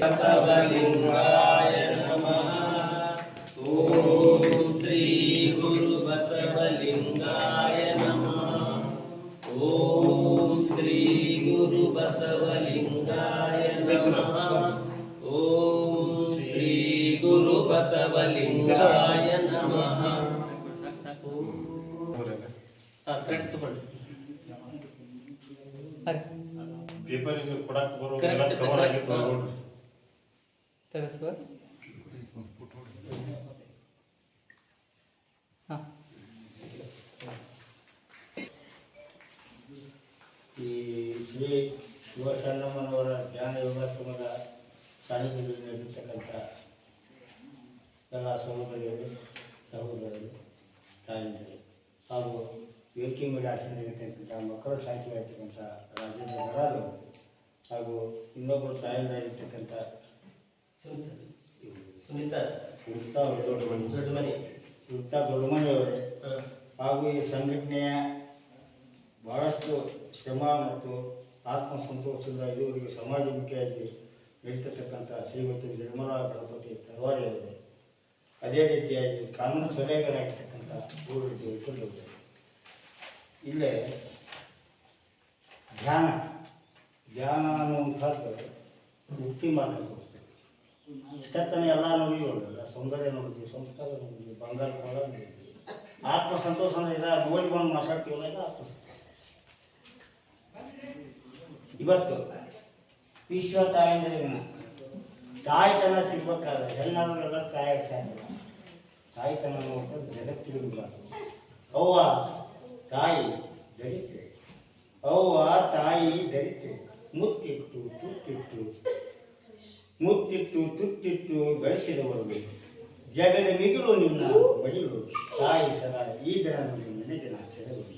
ಬಸವಲಿಂಗಾಯ ನಮಃ ಓಂ ಶ್ರೀ ಗುರು ಬಸವಲಿಂಗಾಯ ನಮಃ ಓಂ ಶ್ರೀ ಗುರು ಬಸವಲಿಂಗಾಯ ನಮಃ ಓಂ ಶ್ರೀ ಗುರು ಬಸವಲಿಂಗಾಯ ನಮಃ ಹಾ, correct ತಗೊಳ್ಳಿ. ಪೇಪರಿಗೆ ಕೊಡಕ್ ಬರೋ ಕೊಡಕ್ಕೆ ಎಲ್ಲ ಕವರ್. ಆಗಿತ್ತು ಹಾ. ನೋಡ್ರಿ. ತಿಳಿಸ್ಬೋ ಹಾಂ ಈ ಶ್ರೀ ಶಿವಶರಣಮ್ಮನವರ ಜ್ಞಾನ ಯೋಗಾಶ್ರಮದ ಸಾನ್ನಿಧ್ಯದಲ್ಲಿರ್ತಕ್ಕಂಥ ಎಲ್ಲ ಸಹೋದರಿಯರು ಸಹೋದರರು ತಾಯಂದಿರು ಹಾಗೂ ವೇದಿಕೆ ಮೇಲೆ ಆಚರಣೆಗಿರ್ತಕ್ಕಂಥ ಮಕ್ಕಳ ಸಾಹಿತ್ಯವಾಗಿರ್ತಕ್ಕಂಥ ರಾಜೇಂದ್ರ ಗಡಾರು ಹಾಗೂ ಇನ್ನೊಬ್ಬರು ತಾಯಂದಿರಾಗಿರ್ತಕ್ಕಂಥ ಸುನೀತಾ. ಸುನೀತಾ ಸುನಿತಾ ದೊಡ್ಡ ದೊಡ್ಡ ಮನೆ. ಸುನಿತಾ ದೊಡ್ಡಮನೆಯವರೇ ಹಾ. ಹಾಗೂ ಈ ಸಂಘಟನೆಯ ಬಹಳಷ್ಟು ಶ್ರಮ ಮತ್ತು ಆತ್ಮಸಂತೋಷದಿಂದ ಇದುವರೆಗೆ ಸಮಾಜಮುಖಿಯಾಗಿ ನಡೀತಕ್ಕಂಥ ಶ್ರೀಮತಿ ನಿರ್ಮಲಾ ಗಣಪತಿ ತರವಾರಿ ಅವರೇ. ಅದೇ ರೀತಿಯಾಗಿ ಕಾನೂನು ಸಲಹೆಗಾರಾಗಿರ್ತಕ್ಕಂಥ ವೈಕಲ್ಯವರು ಇಲ್ಲೇ ಧ್ಯಾನ. ಧ್ಯಾನ ಅನ್ನುವಂಥದ್ದು ಮುಕ್ತಿ ಮಾಡಬೇಕು ಇಷ್ಟತ್ತನ ಎಲ್ಲ ನೋಡಿದ್ವಿ ಸೌಂದರ್ಯ ನೋಡಿದ್ವಿ, ಸಂಸ್ಕಾರ ನೋಡಿದ್ವಿ, ಬಂಗಾರ ಕೂಡ ನೋಡಿದ್ವಿ. ಆತ್ಮ ಸಂತೋಷ ಇದ ನೋಡಿ ಬಂದು ಮಾತಾಡ್ತೀವಲ್ಲ ಇದು ಆತ್ಮ. ಇವತ್ತು ವಿಶ್ವ ತಾಯಂದಿರ ದಿನ ತಾಯ್ತನ ಸಿಗ್ಬೇಕಾದ್ರೆ ಹೆಣ್ಣಾದ್ರೆಲ್ಲ ತಾಯಿ ಆಗ್ತಾಯಿಲ್ಲ ತಾಯ್ತನ ನೋಡ್ಕೊಂಡು ಜಗತ್ತಿರಬಾರ್ದು ಅವ್ವ ತಾಯಿ ದರಿತೆ ಅವ್ವ ತಾಯಿ ದರಿತೆ ಮುತ್ತಿಟ್ಟು, ತುತ್ತಿಟ್ಟು. ಮುತ್ತಿಟ್ಟು, ತುತ್ತಿಟ್ಟು ಬೆಳೆಸಿದವರು ಜಗದ ಮಿಗಿಲು ನಿನ್ನ ಬಯಲು. ತಾಯಿ ಸದಾ ಈ ದಿನ ನುಡಿ ನೆನಪಿನ ಸೆರಗುಡಿ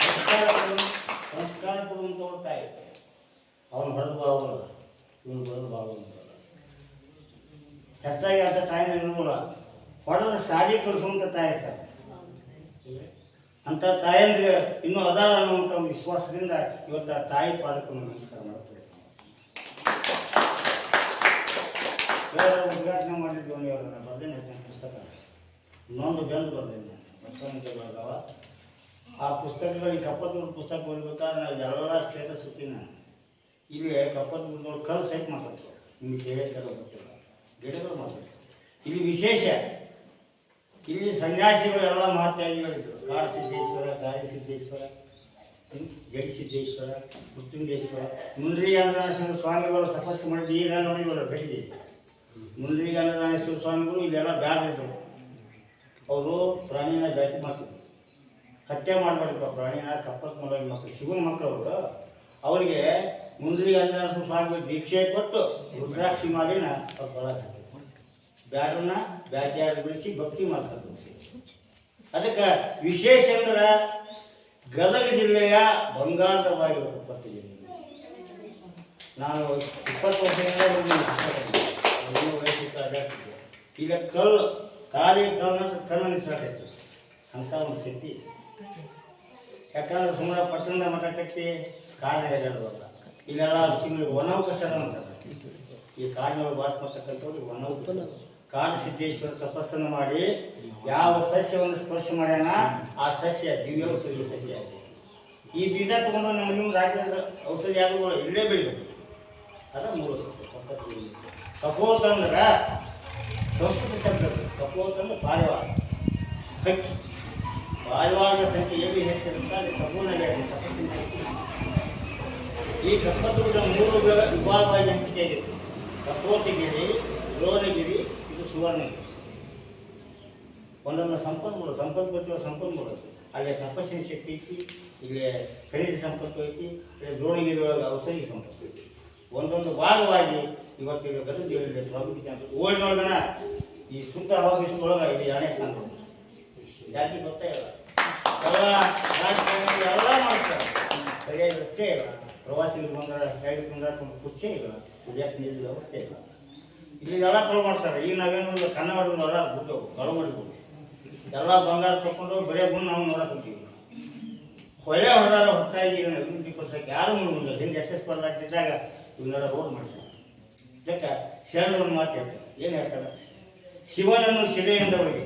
ಸಂಸ್ಕಾರ ಕೊಡು- ಸಂಸ್ಕಾರ ಕೊಡುವಂಥವ್ರು ತಾಯಿ ಅವನು ಹೊರದು ಬಾವಲ್ಲ ಇವನು ಬರೆದು ಬಾವಲ್ಲ ಹೆಚ್ಚಾಗಿ ಅಂತ ತಾಯಿ ಇರುವುದಿಲ್ಲ ಹೊಡೆದ ಸಾಡಿ ಕಳಿಸುವಂಥ ತಾಯಿ ಇರ್ತಾರೆ ಅಂತ ತಾಯಂದ್ರೆ ಇನ್ನೂ ಅದಾರ ಅನ್ನುವಂಥ ಒಂದು ವಿಶ್ವಾಸದಿಂದ ಇವತ್ತು ಆ ತಾಯಿ ಪಾದಕ್ಕೂ ನಮಸ್ಕಾರ ಮಾಡ್ತೇವೆ ಉದ್ಘಾಟನೆ ಮಾಡಿದ್ವಿ ಇವಾಗ ನಾನು ಬರ್ದೇನೆ ಪುಸ್ತಕ. ಇನ್ನೊಂದು ಜನ ಬರ್ದೇನೆ. ಮತ್ತೊಂದು ಬರ್ದಾವ. ಆ ಪುಸ್ತಕಗಳಿಗೆ ಕಪ್ಪತ್ತೂರು ಪುಸ್ತಕ ಓದ್ಬೇಕಾದ್ರೆ ನಾವು ಎಲ್ಲ ಕ್ಷೇತ್ರ ನಾನು ಇಲ್ಲಿ ಕಪ್ಪತ್ತೂರು ಕಲ್ಲು ಸೈಟ್ ಮಾತಾಡ್ತಾರೆ ನಿಮ್ಗೆ ಕೇಳಿದ ಗೊತ್ತಿಲ್ಲ. ಗಿಡಗಳು ಮಾತಾಡ್ತಾರೆ ಇಲ್ಲಿ ವಿಶೇಷ. ಇಲ್ಲಿ ಸನ್ಯಾಸಿಗಳು ಎಲ್ಲ ಮಹಾತ್ಯಾಗಿಗಳಿದ್ರು ಕಾಡ ಸಿದ್ದೇಶ್ವರ ಗಾಯ ಸಿದ್ದೇಶ್ವರ ಹ್ಮ್, ಜಡಿ ಸಿದ್ದೇಶ್ವರ ಮೃತ್ಯುಂಜೇಶ್ವರ ಮುಂದ್ರಿ ಅನ್ನದಾನೇಶ್ವರ ಸ್ವಾಮಿಗಳು ತಪಸ್ಸು ಮಾಡಿದ್ದು ಈಗ ನೋಡಿದ್ರು ಬೆಳಿಗ್ಗೆ ಮುಂದ್ರಿ ಅನ್ನದಾನೇಶ್ವರ ಸ್ವಾಮಿಗಳು ಇಲ್ಲೆಲ್ಲ ಬ್ಯಾಡಿದ್ರು ಅವರು ಪ್ರಾಣಿನ ಬ್ಯಾಟಿ ಮಾಡ್ತಿದ್ರು ಹತ್ಯೆ ಮಾಡಬಾರ್ದು ಪ್ರಾಣಿನ ತಪಸ್ಸು ಮಾಡೋದು ಮಕ್ಕಳು ಶಿವನ ಮಕ್ಕಳು ಅವರು. ಅವರಿಗೆ ಮುಂದ್ರಿ ಅನ್ನದಾನೇಶ್ವರ ಸ್ವಾಮಿಗಳು ದೀಕ್ಷೆ ಕೊಟ್ಟು ರುದ್ರಾಕ್ಷಿ ಮಾಡಿನ ಬ್ಯಾಡ್ರನ್ನ ಒಳಗೆ ಹಾಕಿದ್ರು. ಬಿಡಿಸಿ ಭಕ್ತಿ ಮಾಡ್ತಾರೆ. ಅದಕ್ಕೆ ವಿಶೇಷ ಅಂದ್ರೆ ಗದಗ ಜಿಲ್ಲೆಯ ಕಪ್ಪತ್ತು ಜಿಲ್ಲೆ ನಾನು ಇಪ್ಪತ್ತು ವರ್ಷದಿಂದ ಈಗ ಕಲ್ಲು ಕಾಳಿ ಕಲ್ಲು ಸ್ಟಾರ್ಟ್ ಆಯ್ತು ಅಂತ ಒಂದು ಸ್ಥಿತಿ. ಯಾಕಂದ್ರೆ ಸುಮ್ಮನೆ ಪಟ್ಟಣದ ಮಠಕ್ಕೆ ಕಾರ್ಯ ಇಲ್ಲೆಲ್ಲ ಋಷಿಗಳಿಗೆ ಒಣ ಅಂತಾರೆ ಈ ಕಾರ್ಯ ವಾಸ ಮಾಡ್ತಕ್ಕಂಥವ್ರಿಗೆ ವನವಕಾಶ ಕಾಡು ಸಿದ್ದೇಶ್ವರ ತಪಸ್ಸನ್ನು ಮಾಡಿ ಯಾವ ಸಸ್ಯವನ್ನು ಸ್ಪರ್ಶ ಮಾಡ್ಯಾನ, ಆ ಸಸ್ಯ ದಿವ್ಯ ಔಷಧಿ ಸಸ್ಯ. ಈ ಬೀಜ ತಗೊಂಡು ನಮ್ಮ ನಿಮ್ಮ ರಾಜ್ಯದ ಔಷಧಿ ಆಗುವ ಇಲ್ಲೇ ಬೆಳಿಬೇಕು. ಅದ ಮೂರು ಕಪೋತ್ ಅಂದ್ರೆ ಸಂಸ್ಕೃತ ಶಬ್ದ ಕಪೋತ ಅಂದ್ರೆ ಪಾರಿವಾಳ. ಹಕ್ಕಿ. ಪಾರಿವಾಳದ ಸಂಖ್ಯೆ ಎಲ್ಲಿ ಹೆಚ್ಚಿರುತ್ತೆ ಅಲ್ಲಿ ಕಪೂನಲ್ಲಿ ತಪಸ್ಸಿನ ಈ ಕಪ್ಪತ್ತುಗಳ ಮೂರು ವಿಭಾಗ- ವಿಭಾಗವಾಗಿ ಹಂಚಿಕೆ ಆಗಿತ್ತು ಕಪೋತಿಗಿರಿ ದ್ರೋಣಗಿರಿ ಇದು. ಸುವರ್ಣಗಿರಿ ಒಂದೊಂದು ಸಂಪನ್ಮೂಲ ಸಂಪನ್ಮೂಲ ಸಂಪನ್ಮೂಲ. ಅಲ್ಲಿ ತಪಸ್ಸಿನ ಶಕ್ತಿ ಐತಿ, ಇಲ್ಲಿ ಖನಿಜ ಸಂಪತ್ತು ಐತಿ, ಇಲ್ಲಿ ದ್ರೋಣಗಿರಿ ಒಳಗೆ ಔಷಧಿ ಸಂಪತ್ತು ಐತಿ. ಒಂದೊಂದು ಭಾಗವಾಗಿ ಇವತ್ತಿನ ಗದಗ ಜಿಲ್ಲೆಯಲ್ಲಿ ಪ್ರಾಮುಖ್ಯತೆ ಅಂತ ಓಡಿನೊಳಗನ ಈ ಸುತ್ತ ಆಫೀಸ್ನೊಳಗೆ ಇದು ಎಣ್ಣೆ ಸ್ಥಾನ ಜಾತಿ ಗೊತ್ತೇ ಇಲ್ಲ. ಎಲ್ಲ ಎಲ್ಲ ಮಾಡ್ತಾರೆ. ಸರಿಯಾಗಿ ಅಷ್ಟೇ ಇಲ್ಲ. ಪ್ರವಾಸಿಗರು ಬಂದ್ರೆ ಹೇಳಿ ಒಂದು ಕುರ್ಚಿ ಇಲ್ಲ. ಕುಡಿಯಕ್ಕೆ ನೀರಿನ ವ್ಯವಸ್ಥೆ ಇಲ್ಲ. ಇಲ್ಲಿ ಎಲ್ಲ ಕಳು ಮಾಡ್ತಾರೆ. ಈಗ ನಾವೇನು ಕನ್ನ ಹೊಡೆದು ಹೊರ ಬಿಟ್ಟು ಮಾಡಿದ್ವು ಎಲ್ಲ ಬಂಗಾರ ತಗೊಂಡು ಬರೀ ಗುಣ ನಾವು ನೋಡಕ್ಕಿದ್ದೀವಿ ಹೊಳೆ ಹೊಡೆದಾರ ಹೊತ್ತಾಗಿ ಇದ್ದೀವಿ ಪಡಿಸೋಕೆ ಯಾರು ಮುಂದೆ ಹಿಂದೆ ಎಸ್ ಎಸ್ ಬರ್ಲಾಗ್ತಿದ್ದಾಗ ಇವನ್ನೆಲ್ಲ ರೋಡ್ ಮಾಡ್ತಾರೆ ಇದಕ್ಕೆ ಶರಣರು ಮಾತು ಹೇಳ್ತಾರೆ. ಏನು ಹೇಳ್ತಾರೆ? ಶಿವನನ್ನು ಶಿಲೆಯಿಂದ ಹೋಗಿ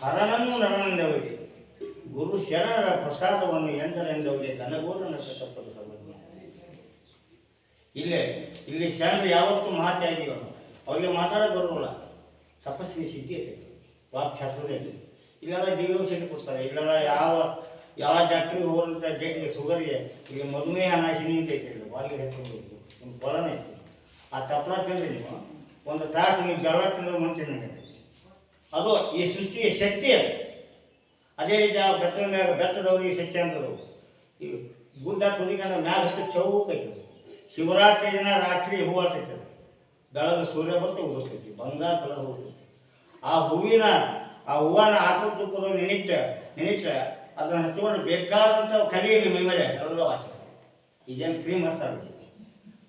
ಹರನನ್ನು ನರನಿಂದ ಹೋಗಿ ಗುರು ಶರಣರ ಪ್ರಸಾದವನ್ನು ಎಂದರಿಂದ ಹೋಗಿ ತನಗೋದನ್ನು ಸಂಬಂಧ. ಇಲ್ಲೇ, ಇಲ್ಲಿ ಶರಣರು ಯಾವತ್ತೂ ಮಹಾತ್ಯಾಗಿಗಳು ಅವ್ರಿಗೆ ಮಾತಾಡೋಕೆ ಬರೋಲ್ಲ. ತಪಸ್ವಿ ಸಿದ್ಧಿ ಐತೆ ವಾಕ್ ಐತೆ ಇಲ್ಲೆಲ್ಲ ಜೀವೌಷಧಿ ಕೊಡ್ತಾರೆ. ಇಲ್ಲೆಲ್ಲ ಯಾವ ಯಾವ ಡಾಕ್ಟ್ರಿಗೆ ಹೋದಂಥ ಜೇಟಿಗೆ ಶುಗರ್ಗೆ ಈಗ ಮಧುಮೇಹ ನಾಶಿನಿ ಅಂತ ಐತೆ ಇಲ್ಲಿ ಹೇಳ್ಕೊಂಡು ನಿಮ್ಮ ಕೊಳನೇ ಐತೆ. ಆ ತಪ್ಪಲ ತಿಂದರೆ ನೀವು ಒಂದು ತಾಸು ನೀವು ಬೆಳ ತಿಂದ್ರೆ ಮುಂಚೆ ಅದು ಈ ಸೃಷ್ಟಿಯ ಶಕ್ತಿ ಅದು. ಅದೇ ರೀತಿ ಆ ಬೆಟ್ಟದ ಮ್ಯಾಗ ಬೆಟ್ಟದವ್ರಿಗೆ ಸಸ್ಯ ಅಂದರು ಈ ಗುಡ್ಡ ತುದಿಕಂಡ ಮ್ಯಾಗ ಹತ್ತು ಚೌಕೈತೆ ಶಿವರಾತ್ರಿ ದಿನ ರಾತ್ರಿ ಹೂವು ಬೆಳಗ್ಗೆ ಸೂರ್ಯ ಬಂತು ಉಗಿಸ್ತೈತಿ ಬಂಗಾರ ಕಲರ್ ಹೋಗ್ತೈತಿ ಆ ಹೂವಿನ, ಆ ಹೂವನ್ನ ಆಕಳು ತುಪ್ಪದ ನೆನಿಟ್ಟ ನೆನಿಟ್ಟ ಅದನ್ನ ಹಚ್ಕೊಂಡು ಬೇಕಾದಂಥ ಕಲಿಯಲ್ಲಿ ಮೈ ಮೇಲೆ ಎಲ್ಲ ವಾಸ ಇದೇನು ಕ್ರೀಮ್ ಹಚ್ತಾರೆ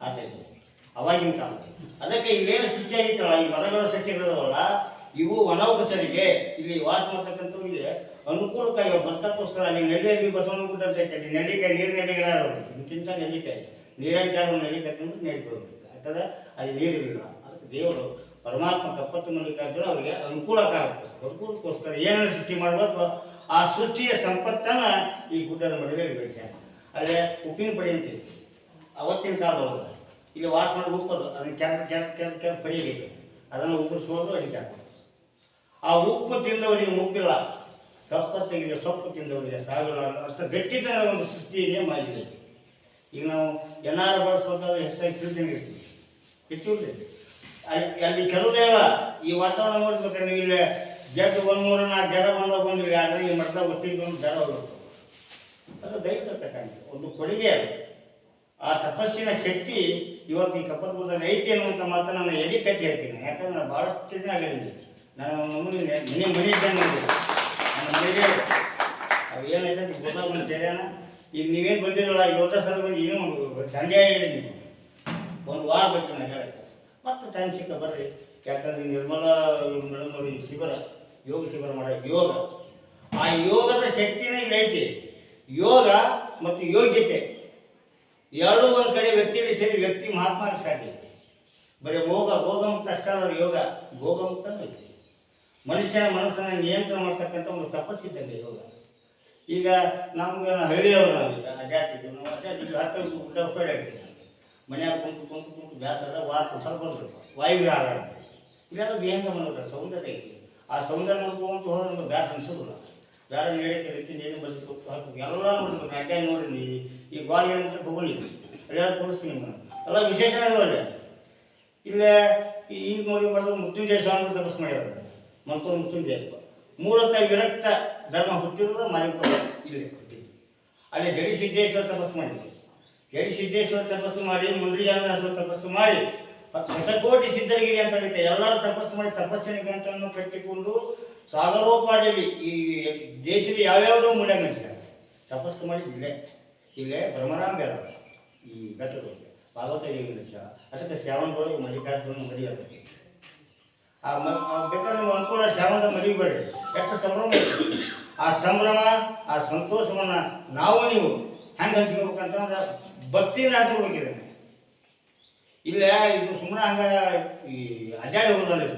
ಆತೈತೆ ಅವಾಗಿನ ಕಾಲ. ಅದಕ್ಕೆ ಇಲ್ಲೇನು ಸೃಷ್ಟಿಯಾಗಿತ್ತಲ್ಲ ಈ ಮರಗಳ ಸಸ್ಯಗಳವಲ್ಲ ಇವು ವನೋಪಸರಿಗೆ, ಇಲ್ಲಿ ವಾಸ ಮಾಡ್ತಕ್ಕಂಥವ್ರಿಗೆ ಅನುಕೂಲಕ್ಕಾಗಿ ಬಸ್ತಕ್ಕೋಸ್ಕರ ಅಲ್ಲಿ ನೆಲ್ಲಿಯಲ್ಲಿ ಬಸವನ ಅಲ್ಲಿ ನೆಲ್ಲಿಕಾಯಿ ನೀರು ನೆಲ್ಲಿಗಳ ಇದಕ್ಕಿಂತ ನೆಲ್ಲಿಕಾಯಿ. ಅಂತ ನೆಲ್ಲಿಕಾಯಿ ತಿಂದು ನೆಲ್ಲಿಕೊಳ್ಳಬೇಕು ಯಾಕಂದ್ರೆ ಅಲ್ಲಿ ನೀರಿರಲಿಲ್ಲ ಅದಕ್ಕೆ ದೇವರು ಪರಮಾತ್ಮ ಕಪ್ಪತ್ತು ಮಲ್ಲಿಕಾರ್ಜುನ ಅವರಿಗೆ ಅನುಕೂಲಕ್ಕಾಗ ಅನುಕೂಲಕ್ಕೋಸ್ಕರ ಏನೇನು ಸೃಷ್ಟಿ ಮಾಡಬೇಕು ಆ ಸೃಷ್ಟಿಯ ಸಂಪತ್ತನ್ನ ಈ ಗುಡ್ಡದ ಮಡಿಲೆ ಬೆಳೆಸ್ಯಾರ ಅಲ್ಲೇ ಉಪ್ಪಿನ ಪಡಿ ಅಂತೀವಿ ಅವತ್ತಿನ ಕಾಲದೊಳಗೆ ಇಲ್ಲಿ ವಾಸ ಮಾಡಿ ಉಪ್ಪದು ಅದನ್ನ ಕೆಂಪ ಕೆಂಪ ಕೆಂಪ ಕೆಂಪ ಪಡೆಯಬೇಕು ಅದನ್ನು ಉಪ್ಪಿಸ್ಕೊಂಡು ಅಡಿಕೆ ಆ ಉಪ್ಪು ತಿಂದವರಿಗೆ ಮುಪ್ಪಿಲ್ಲ ಕಪ್ಪತ್ತಿಗೆ ಸೊಪ್ಪು ತಿಂದವರಿಗೆ ಸಾವಿರ ಅಷ್ಟು ಗಟ್ಟಿತನ ಒಂದು ಸೃಷ್ಟಿಯೇ ಮಾಡಿದೆ. ಈಗ ನಾವು ಏನಾರು ಬಳಸ್ಬೇಕಾದ್ರೆ ಹೆಚ್ಚಾಗಿ ತಿಳ್ದಂಗೆ ಹೆಚ್ಚಿಲ್ಲ ಅಲ್ಲಿ ಕೆಲವೇ ಈ ವಾತಾವರಣ ನೋಡ್ಬೇಕಾದ್ರೆ ನೀವು ಇಲ್ಲಿ ಜಡ್ ಒಂದು ಮೂರು ನಾಲ್ಕು ಜಡ ಬಂದ ಬಂದ್ರೆ ಆದರೆ ಈ ಮಠದ ಒಟ್ಟಿಗೆ ಒಂದು ಜಡ ಹೋಗುತ್ತೆ ಅದು ದೈಹಿಕ ಒಂದು ಕೊಡುಗೆ ಅದು. ಆ ತಪಸ್ಸಿನ ಶಕ್ತಿ ಇವತ್ತು ಈ ಕಪ್ಪತ್ಪುರದಾಗ ಐತಿ ಅನ್ನುವಂಥ ಮಾತು ನಾನು ಎಲ್ಲಿ ಕಟ್ಟಿ ಹೇಳ್ತೀನಿ. ಯಾಕಂದ್ರೆ ನಾನು ಭಾಳಷ್ಟು ದಿನ ಆಗಿದ್ದೀನಿ. ನಾನು ಮನೆ ಮನೆ ಇದ್ದಂಗೆ. ನನ್ನ ಮನೆಗೆ ಅವು ಏನೈತೆ ಗೊತ್ತಾಗ ಸೇರ್ಯಾನ? ಈಗ ನೀವೇನು ಬಂದಿರಲ್ಲ ಇವತ್ತ ಸಲ ಬಂದು ಏನೂ ದಂಡೆ ನೀವು. ಒಂದು ವಾರ ಬೇಕು ನಾನು ಹೇಳಕ್ಕೆ ಮತ್ತೆ ಟೈಮ್ ಸಿಕ್ಕ ಬರ್ರಿ. ಯಾಕಂದ್ರೆ ನಿರ್ಮಲಾ ಮೇಡಮ್ ಅವರು ಈ ಶಿಬಿರ, ಯೋಗ ಶಿಬಿರ ಮಾಡೋ ಯೋಗ. ಆ ಯೋಗದ ಶಕ್ತಿನೇ ಇಲ್ಲಿ ಐತಿ. ಯೋಗ ಮತ್ತು ಯೋಗ್ಯತೆ. ಎರಡೂ ಒಂದು ಕಡೆ ವ್ಯಕ್ತಿಗೆ ಸೇರಿ ವ್ಯಕ್ತಿ ಮಹಾತ್ಮ ಸಾಧ್ಯ ಬರೀ ಭೋಗ ಭೋಗಮುಕ್ತ ಅಷ್ಟೇ ಯೋಗ. ಭೋಗಮುಕ್ತ ಐತಿ. ಮನುಷ್ಯನ ಮನಸ್ಸನ್ನು ನಿಯಂತ್ರಣ ಮಾಡ್ತಕ್ಕಂಥ ಒಂದು ತಪಸ್ಸಿದ್ದಂಗೆ ಯೋಗ. ಈಗ ನಮ್ಗೆ ಹಳ್ಳಿಯವರು ನಾವೀಗ ಅಡ್ಡಾಡ್ತಿದ್ವಿ ನಾವು ಅಡ್ಡಾಡ್ತಿದ್ವಿ ಹತ್ತು ಮನ್ಯಾಗ ಕುಂತು ಕುಂತು ಕುಂತು ಬ್ಯಾಸದ ವಾರ ಸ್ವಲ್ಪ ಬಂದ್ರು. ವಾಯು ಆಡಾಡ ಇವೆಲ್ಲ ವಿಹಂಗ ಮನೋದ ಸೌಂದರ್ಯ ಐತಿ. ಆ ಸೌಂದರ್ಯ ನೋಡ್ಕೊಂತ ಹೋದ್ರೆ ಬ್ಯಾಸ ಅನ್ಸೋದಿಲ್ಲ. ಬೇಡ ನೀಡಕ್ಕೆ ರೀತಿ ನೀನು ಬಸ್ ಹಾಕಿ. ಎಲ್ಲ ನೋಡ್ಬೇಕು ಅಡ್ಡಾಡಿ ನೋಡಿ ನೀ ಈ ಗಾಳಿ ಏನಂತ ತಗೊಳ್ಳಿ. ಅದೆಲ್ಲ ತೋರಿಸ್ತೀನಿ ನಿಮ್ಮನ್ನು ಎಲ್ಲ ವಿಶೇಷ ಅದಾವಲ್ಲ ಇಲ್ಲೇ ಈಗ ನೋಡಿ ಮಾಡಿದ್ರೆ ಮೃತ್ಯುಂಜಯ ಸ್ವಾಮಿ ತಪಸ್ ಮಾಡ್ಯಾರ. ಮತ್ತೊಂದು ಮೃತ್ಯುಂಜಯ ಮೂಲತಃ ವಿರಕ್ತ ಧರ್ಮ ಹುಟ್ಟಿರೋದು ಮಾರಿಪುರ ಇಲ್ಲಿ ಹುಟ್ಟಿದ್ದು ಅಲ್ಲಿ ಜಡಿ ಸಿದ್ದೇಶ್ವರ ತಪಸ್ ಮಾಡಿದ್ರು. ಜಡಿ ಸಿದ್ದೇಶ್ವರ ತಪಸ್ಸು ಮಾಡಿ ಮುಂದ್ರಿಜಾನದಾಸರ ತಪಸ್ಸು ಮಾಡಿ ಶತಕೋಟಿ ಸಿದ್ಧರಿಗಿರಿ ಅಂತ ಐತೆ ಎಲ್ಲರೂ ತಪಸ್ಸು ಮಾಡಿ ತಪಸ್ಸಿನ ಗ್ರಂಥವನ್ನು ಕಟ್ಟಿಕೊಂಡು ಸಾಗರೋಪಾದಿಯಲ್ಲಿ ಈ ದೇಶದ ಯಾವ್ಯಾವುದೋ ಮೂಲ ಮನುಷ್ಯ ತಪಸ್ಸು ಮಾಡಿ ಇಲ್ಲೇ. ಇಲ್ಲೇ ಬ್ರಹ್ಮರಾಂಬೆ ಅದ ಈ ಬೆಟ್ಟದೊಳಗೆ. ಭಾಗವತ ಮನುಷ್ಯ ಅದಕ್ಕೆ ಶ್ರಾವಣದೊಳಗೆ ಮಲ್ಲಿಕಾರ್ಜುನ ಮದುವೆ ಆ ಮ ನೀವು ಅನುಕೂಲ ಶ್ರಾವಣದ ಮರಿಬೇಡಿ. ಎಷ್ಟು ಸಂಭ್ರಮ ಆ ಸಂಭ್ರಮ, ಆ ಸಂತೋಷವನ್ನು ನಾವು ನೀವು ಹೆಂಗೆ ಹಂಚ್ಕೋಬೇಕಂತಂದ್ರೆ ಭಕ್ತಿಯಿಂದ ಹೋಗಿದ್ದಾನೆ ಇಲ್ಲ, ಇದು ಸುಮ್ಮನೆ ಹಂಗ ಈ ಅಜಾಡಿ ಹೋಗೋದಲ್ಲ ಇದು.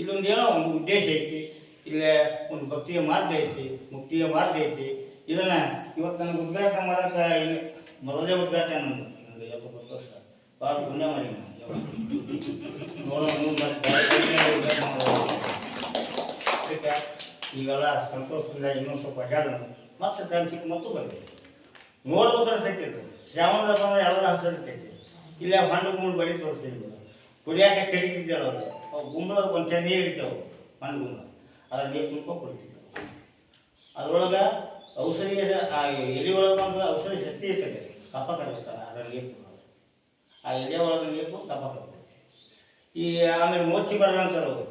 ಇಲ್ಲೊಂದು ಏನೋ ಒಂದು ಉದ್ದೇಶ ಐತಿ, ಇಲ್ಲೇ ಒಂದು ಭಕ್ತಿಯ ಮಾರ್ಗ ಐತಿ, ಮುಕ್ತಿಯ ಮಾರ್ಗ ಐತಿ. ಇದನ್ನ ಇವತ್ತು ನನಗೆ ಉದ್ಘಾಟನೆ ಮಾಡಕ್ಕೆ ಇಲ್ಲಿ ಮೊದಲೇ ಉದ್ಘಾಟನೆ ನನಗೆ ನನಗೆ ಎಪ್ಪತ್ತು ವರ್ಷ. ಭಾಳ ಪುಣ್ಯ ಮಾಡಿ. ಈಗೆಲ್ಲ ಸಂತೋಷದಿಂದ ಇನ್ನೊಂದು ಸ್ವಲ್ಪ ಅಡ್ಡಾಡೋಣ ಮತ್ತೆ ಮತ್ತೂ ಮತ್ತು ಬರ್ತೀವಿ ನೋಡ್ಬೇಕಾದ್ರೆ ಸಿಕ್ಕಿತ್ತು ಶ್ರಾವಣದ ಎಲ್ಲರ ಎಲ್ಲ ಹಸಿರ್ತೈತಿ ಇಲ್ಲ ಹಣ್ಣು ಗುಂಡು ಬಳಿ ತೋರಿಸ್ತೀನಿ ಕುಡಿಯಾಕೆ ಚೆರಿಕಿದ್ದೇವೆ ಅವ್ರಿಗೆ ಅವು ಗುಂಬಳಕ್ಕೆ ಒಂದು ಚೆನ್ನ ನೀರು ಇರ್ತೇವೆ ಹಣ್ಣು ಗುಂಡ ಅದ್ರ ನೀರು ತುಂಬ ಕುಡಿತಿದ್ದೆವು ಅದ್ರೊಳಗೆ ಔಷಧಿ ಆ ಎಲೆ ಒಳಗೆ ಒಂದು ಔಷಧಿ ಶಕ್ತಿ ಇರ್ತದೆ. ಕಪ್ಪ ಕರಗುತ್ತಲ್ಲ ಅದ್ರ ನೀರು ಆ ಎಲೆ ಒಳಗೆ ನೀರು ಕಪ್ಪ ಕರಗುತ್ತೆ ಈ ಆಮೇಲೆ ಮೋಚಿ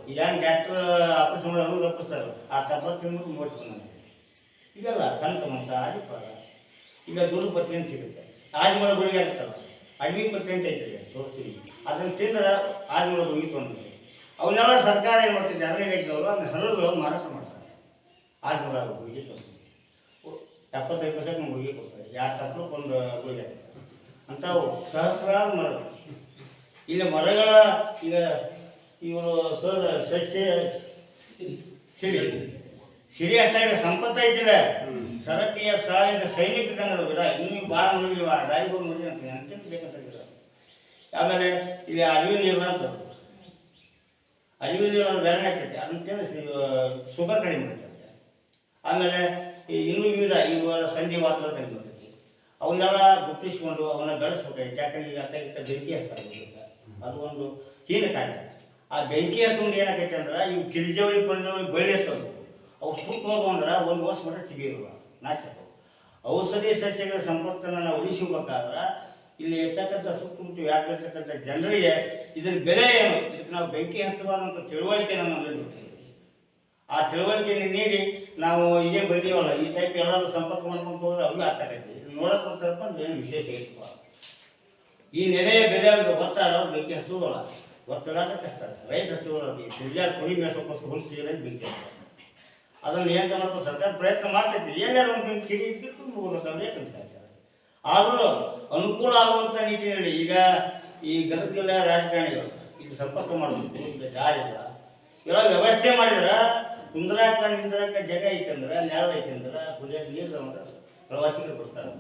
ಈಗ ಹೆಂಗೆ ಡಾಕ್ಟ್ರ್ ಆಪರೇಷನ್ ಮಾಡಿ ಅವ್ರು ತಪ್ಪಿಸ್ತಾರೆ ಆ ತಪ್ಪ ತಿಂದು ಮೋಚಿ ಬಂದ ಇದೆಲ್ಲ ಕನಕ ಮಂಸ ಆದಿಪಾದ ಈಗ ದುಡ್ಡು ಪತ್ರಿಕೆ ಸಿಗುತ್ತೆ. ಆದ್ಮೇಲೆ ಗುಳಿಗೆ ಆಗ್ತಲ್ಲ ಅಡವಿ ಪರ್ಸೆಂಟ್ ಐತೆ ತೋರಿಸ್ತೀವಿ. ಅದನ್ನು ತಿಂದ್ರೆ ಆದ್ಮೇಲೆ ಗುಳಿಗೆ ಅಂದ್ರಿ ಅವನ್ನೆಲ್ಲ ಸರ್ಕಾರ ಏನು ಮಾಡ್ತಿದ್ದೆ ಅರಣ್ಯ ಇಲಾಖೆದವರು ಅದನ್ನ ಹರಿದು ಮಾರಾಟ ಮಾಡ್ತಾರೆ. ಆದ್ಮೇಲೆ ಅದು ಗುಳಿಗೆ ತೊಗೊಂಡು ಎಪ್ಪತ್ತೈದು ಪರ್ಸೆಂಟ್ ನಮ್ಗೆ ಗುಳಿಗೆ ಕೊಡ್ತಾರೆ. ಎರಡು ತಪ್ಪಲಕ್ಕೆ ಒಂದು ಗುಳಿಗೆ ಆಗ್ತದೆ ಅಂಥವು ಸಹಸ್ರಾರು ಮರಗಳು ಇಲ್ಲಿ ಮರಗಳ, ಈಗ ಇವರು ಸರ್, ಸಸ್ಯ, ಸಿರಿ. ಸಿರಿ. ಅಷ್ಟಾಗಿ ಸಂಪತ್ತ ಐತಿಲ್ಲ. ಸರಕಿಯ ಸಾಲಿನ ಸೈನಿಕ ವಿರ ಇನ್ನು ಭಾಳ ನೋಡಿಲ್ವ ದಾರಿಗಳು ನೋಡಿ ಅಂತ ಅಂತಿಲ್ಲ ಆಮೇಲೆ ಇಲ್ಲಿ ಅಡವಿ ನೀರು ಅಂತ ಒಂದು ಬೇರೆ ಆಗ್ತೈತೆ ಅದನ್ನ ತಿಂದು ಶುಗರ್ ಕಡಿಮೆ ಮಾಡ್ತೈತೆ ಆಮೇಲೆ ಇನ್ನೂ ವಿವಿಧ, ಈ ಸಂಧಿ ಮಾತ್ರ ಕಡಿಮೆ ಮಾಡ್ತೈತಿ ಅವನ್ನೆಲ್ಲ ಗುರ್ತಿಸ್ಕೊಂಡು ಅವನ್ನ ಬೆಳೆಸ್ಬೇಕಾಯ್ತು. ಯಾಕಂದ್ರೆ ಈಗ ಅತ್ತ ಇತ್ತ ಬೆಂಕಿ ಹಚ್ತಾರೆ. ಅದು ಒಂದು ಹೀನ ಕಾರ್ಯ. ಆ ಬೆಂಕಿ ಹಚ್ಕೊಂಡು ಏನಾಗೈತೆ ಅಂದ್ರೆ, ಇವು ಕಿರಿಜವಳಿ ಪರಿಜವಳಿ ಬಳ್ಳಿ ಇರ್ತವೆ ಅವು ಸುಟ್ಟು ಅಂದ್ರೆ ಒಂದು ವರ್ಷ ಮಟ್ಟ ಸಿಗಿರುವ ನಾಶ ಆಗೋವು. ಔಷಧಿ ಸಸ್ಯಗಳ ಸಂಪತ್ತನ್ನು ಉಳಿಸ್ಬೇಕಾದ್ರೆ ಇಲ್ಲಿ ಇರ್ತಕ್ಕಂಥ ಸುತ್ತಮುತ್ತ ವ್ಯಾಪಿರ್ತಕ್ಕಂಥ ಜನರಿಗೆ ಇದ್ರ ಬೆಲೆ ಏನು? ಇದಕ್ಕೆ ನಾವು ಬೆಂಕಿ ಹಚ್ಚಬಾರ್ದು ತಿಳುವಳಿಕೆ ನಮ್ಮಲ್ಲಿ ಆ ತಿಳುವಳಿಕೆಯನ್ನು ನೀಡಿ ನಾವು ಈಗ ಬಂದೀವಲ್ಲ ಈ ಟೈಪ್ ಎಲ್ಲರೂ ಸಂಪರ್ಕ ಮಾಡ್ಕೊಂಡು ಹೋದ್ರೆ ಅವ್ರಿಗೆ ಆಗ್ತಕ್ಕೈತಿ ನೋಡಕ್ ಬರ್ತಾರಪ್ಪ ಅಂದ್ರೆ ಏನು ವಿಶೇಷ ಇರ್ತವ ಈ ನೆಲೆಯ ಬೆಲೆ ಗೊತ್ತಾರ ಬೆಂಕಿ ಹಚ್ಚುವುದಲ್ಲ. ಗೊತ್ತಿಡಾಕ ಕಷ್ಟ. ರೈತ ಹಚ್ಚುವುದಲ್ಲ. ಈ ಸುಳ್ಯಾರ ಕುರಿ ಮೇಸಕ್ಕೋಸ್ಕರ ಹುಡುಕ್ತಿದ್ರೆ ಬೆಂಕಿ ಹಚ್ಚೋದು. ಅದನ್ನು ನಿಯಂತ್ರಣ ಮಾಡೋ ಸರ್ಕಾರ ಪ್ರಯತ್ನ ಮಾಡ್ತೈತಿ. ಏನೇ ಒಂದು ಕಿಡಿ ಇಟ್ಬಿಟ್ಟು ಹೋಗ್ಬೇಕಾದ್ರೆ ಆದರೂ ಅನುಕೂಲ ಆಗುವಂಥ ನಿಟ್ಟಿನಲ್ಲಿ ಈಗ ಈ ಗದಗ ರಾಜಕಾರಣಿಗಳು, ಈಗ ಸಂಪರ್ಕ ಮಾಡಬೇಕು ಈಗ ಇಲ್ಲ. ಎಲ್ಲ ವ್ಯವಸ್ಥೆ ಮಾಡಿದ್ರ ಕುಂದ್ರಾಕ, ನಿಂದ್ರಾಕ ಜಾಗ ಐತಂದ್ರೆ ನೆರಳು ಐತಂದ್ರೆ ಕುಡಿಯೋಕೆ ನೀರು ಅಂದ್ರೆ ಪ್ರವಾಸಿಗರು ಬರ್ತಾರೆ.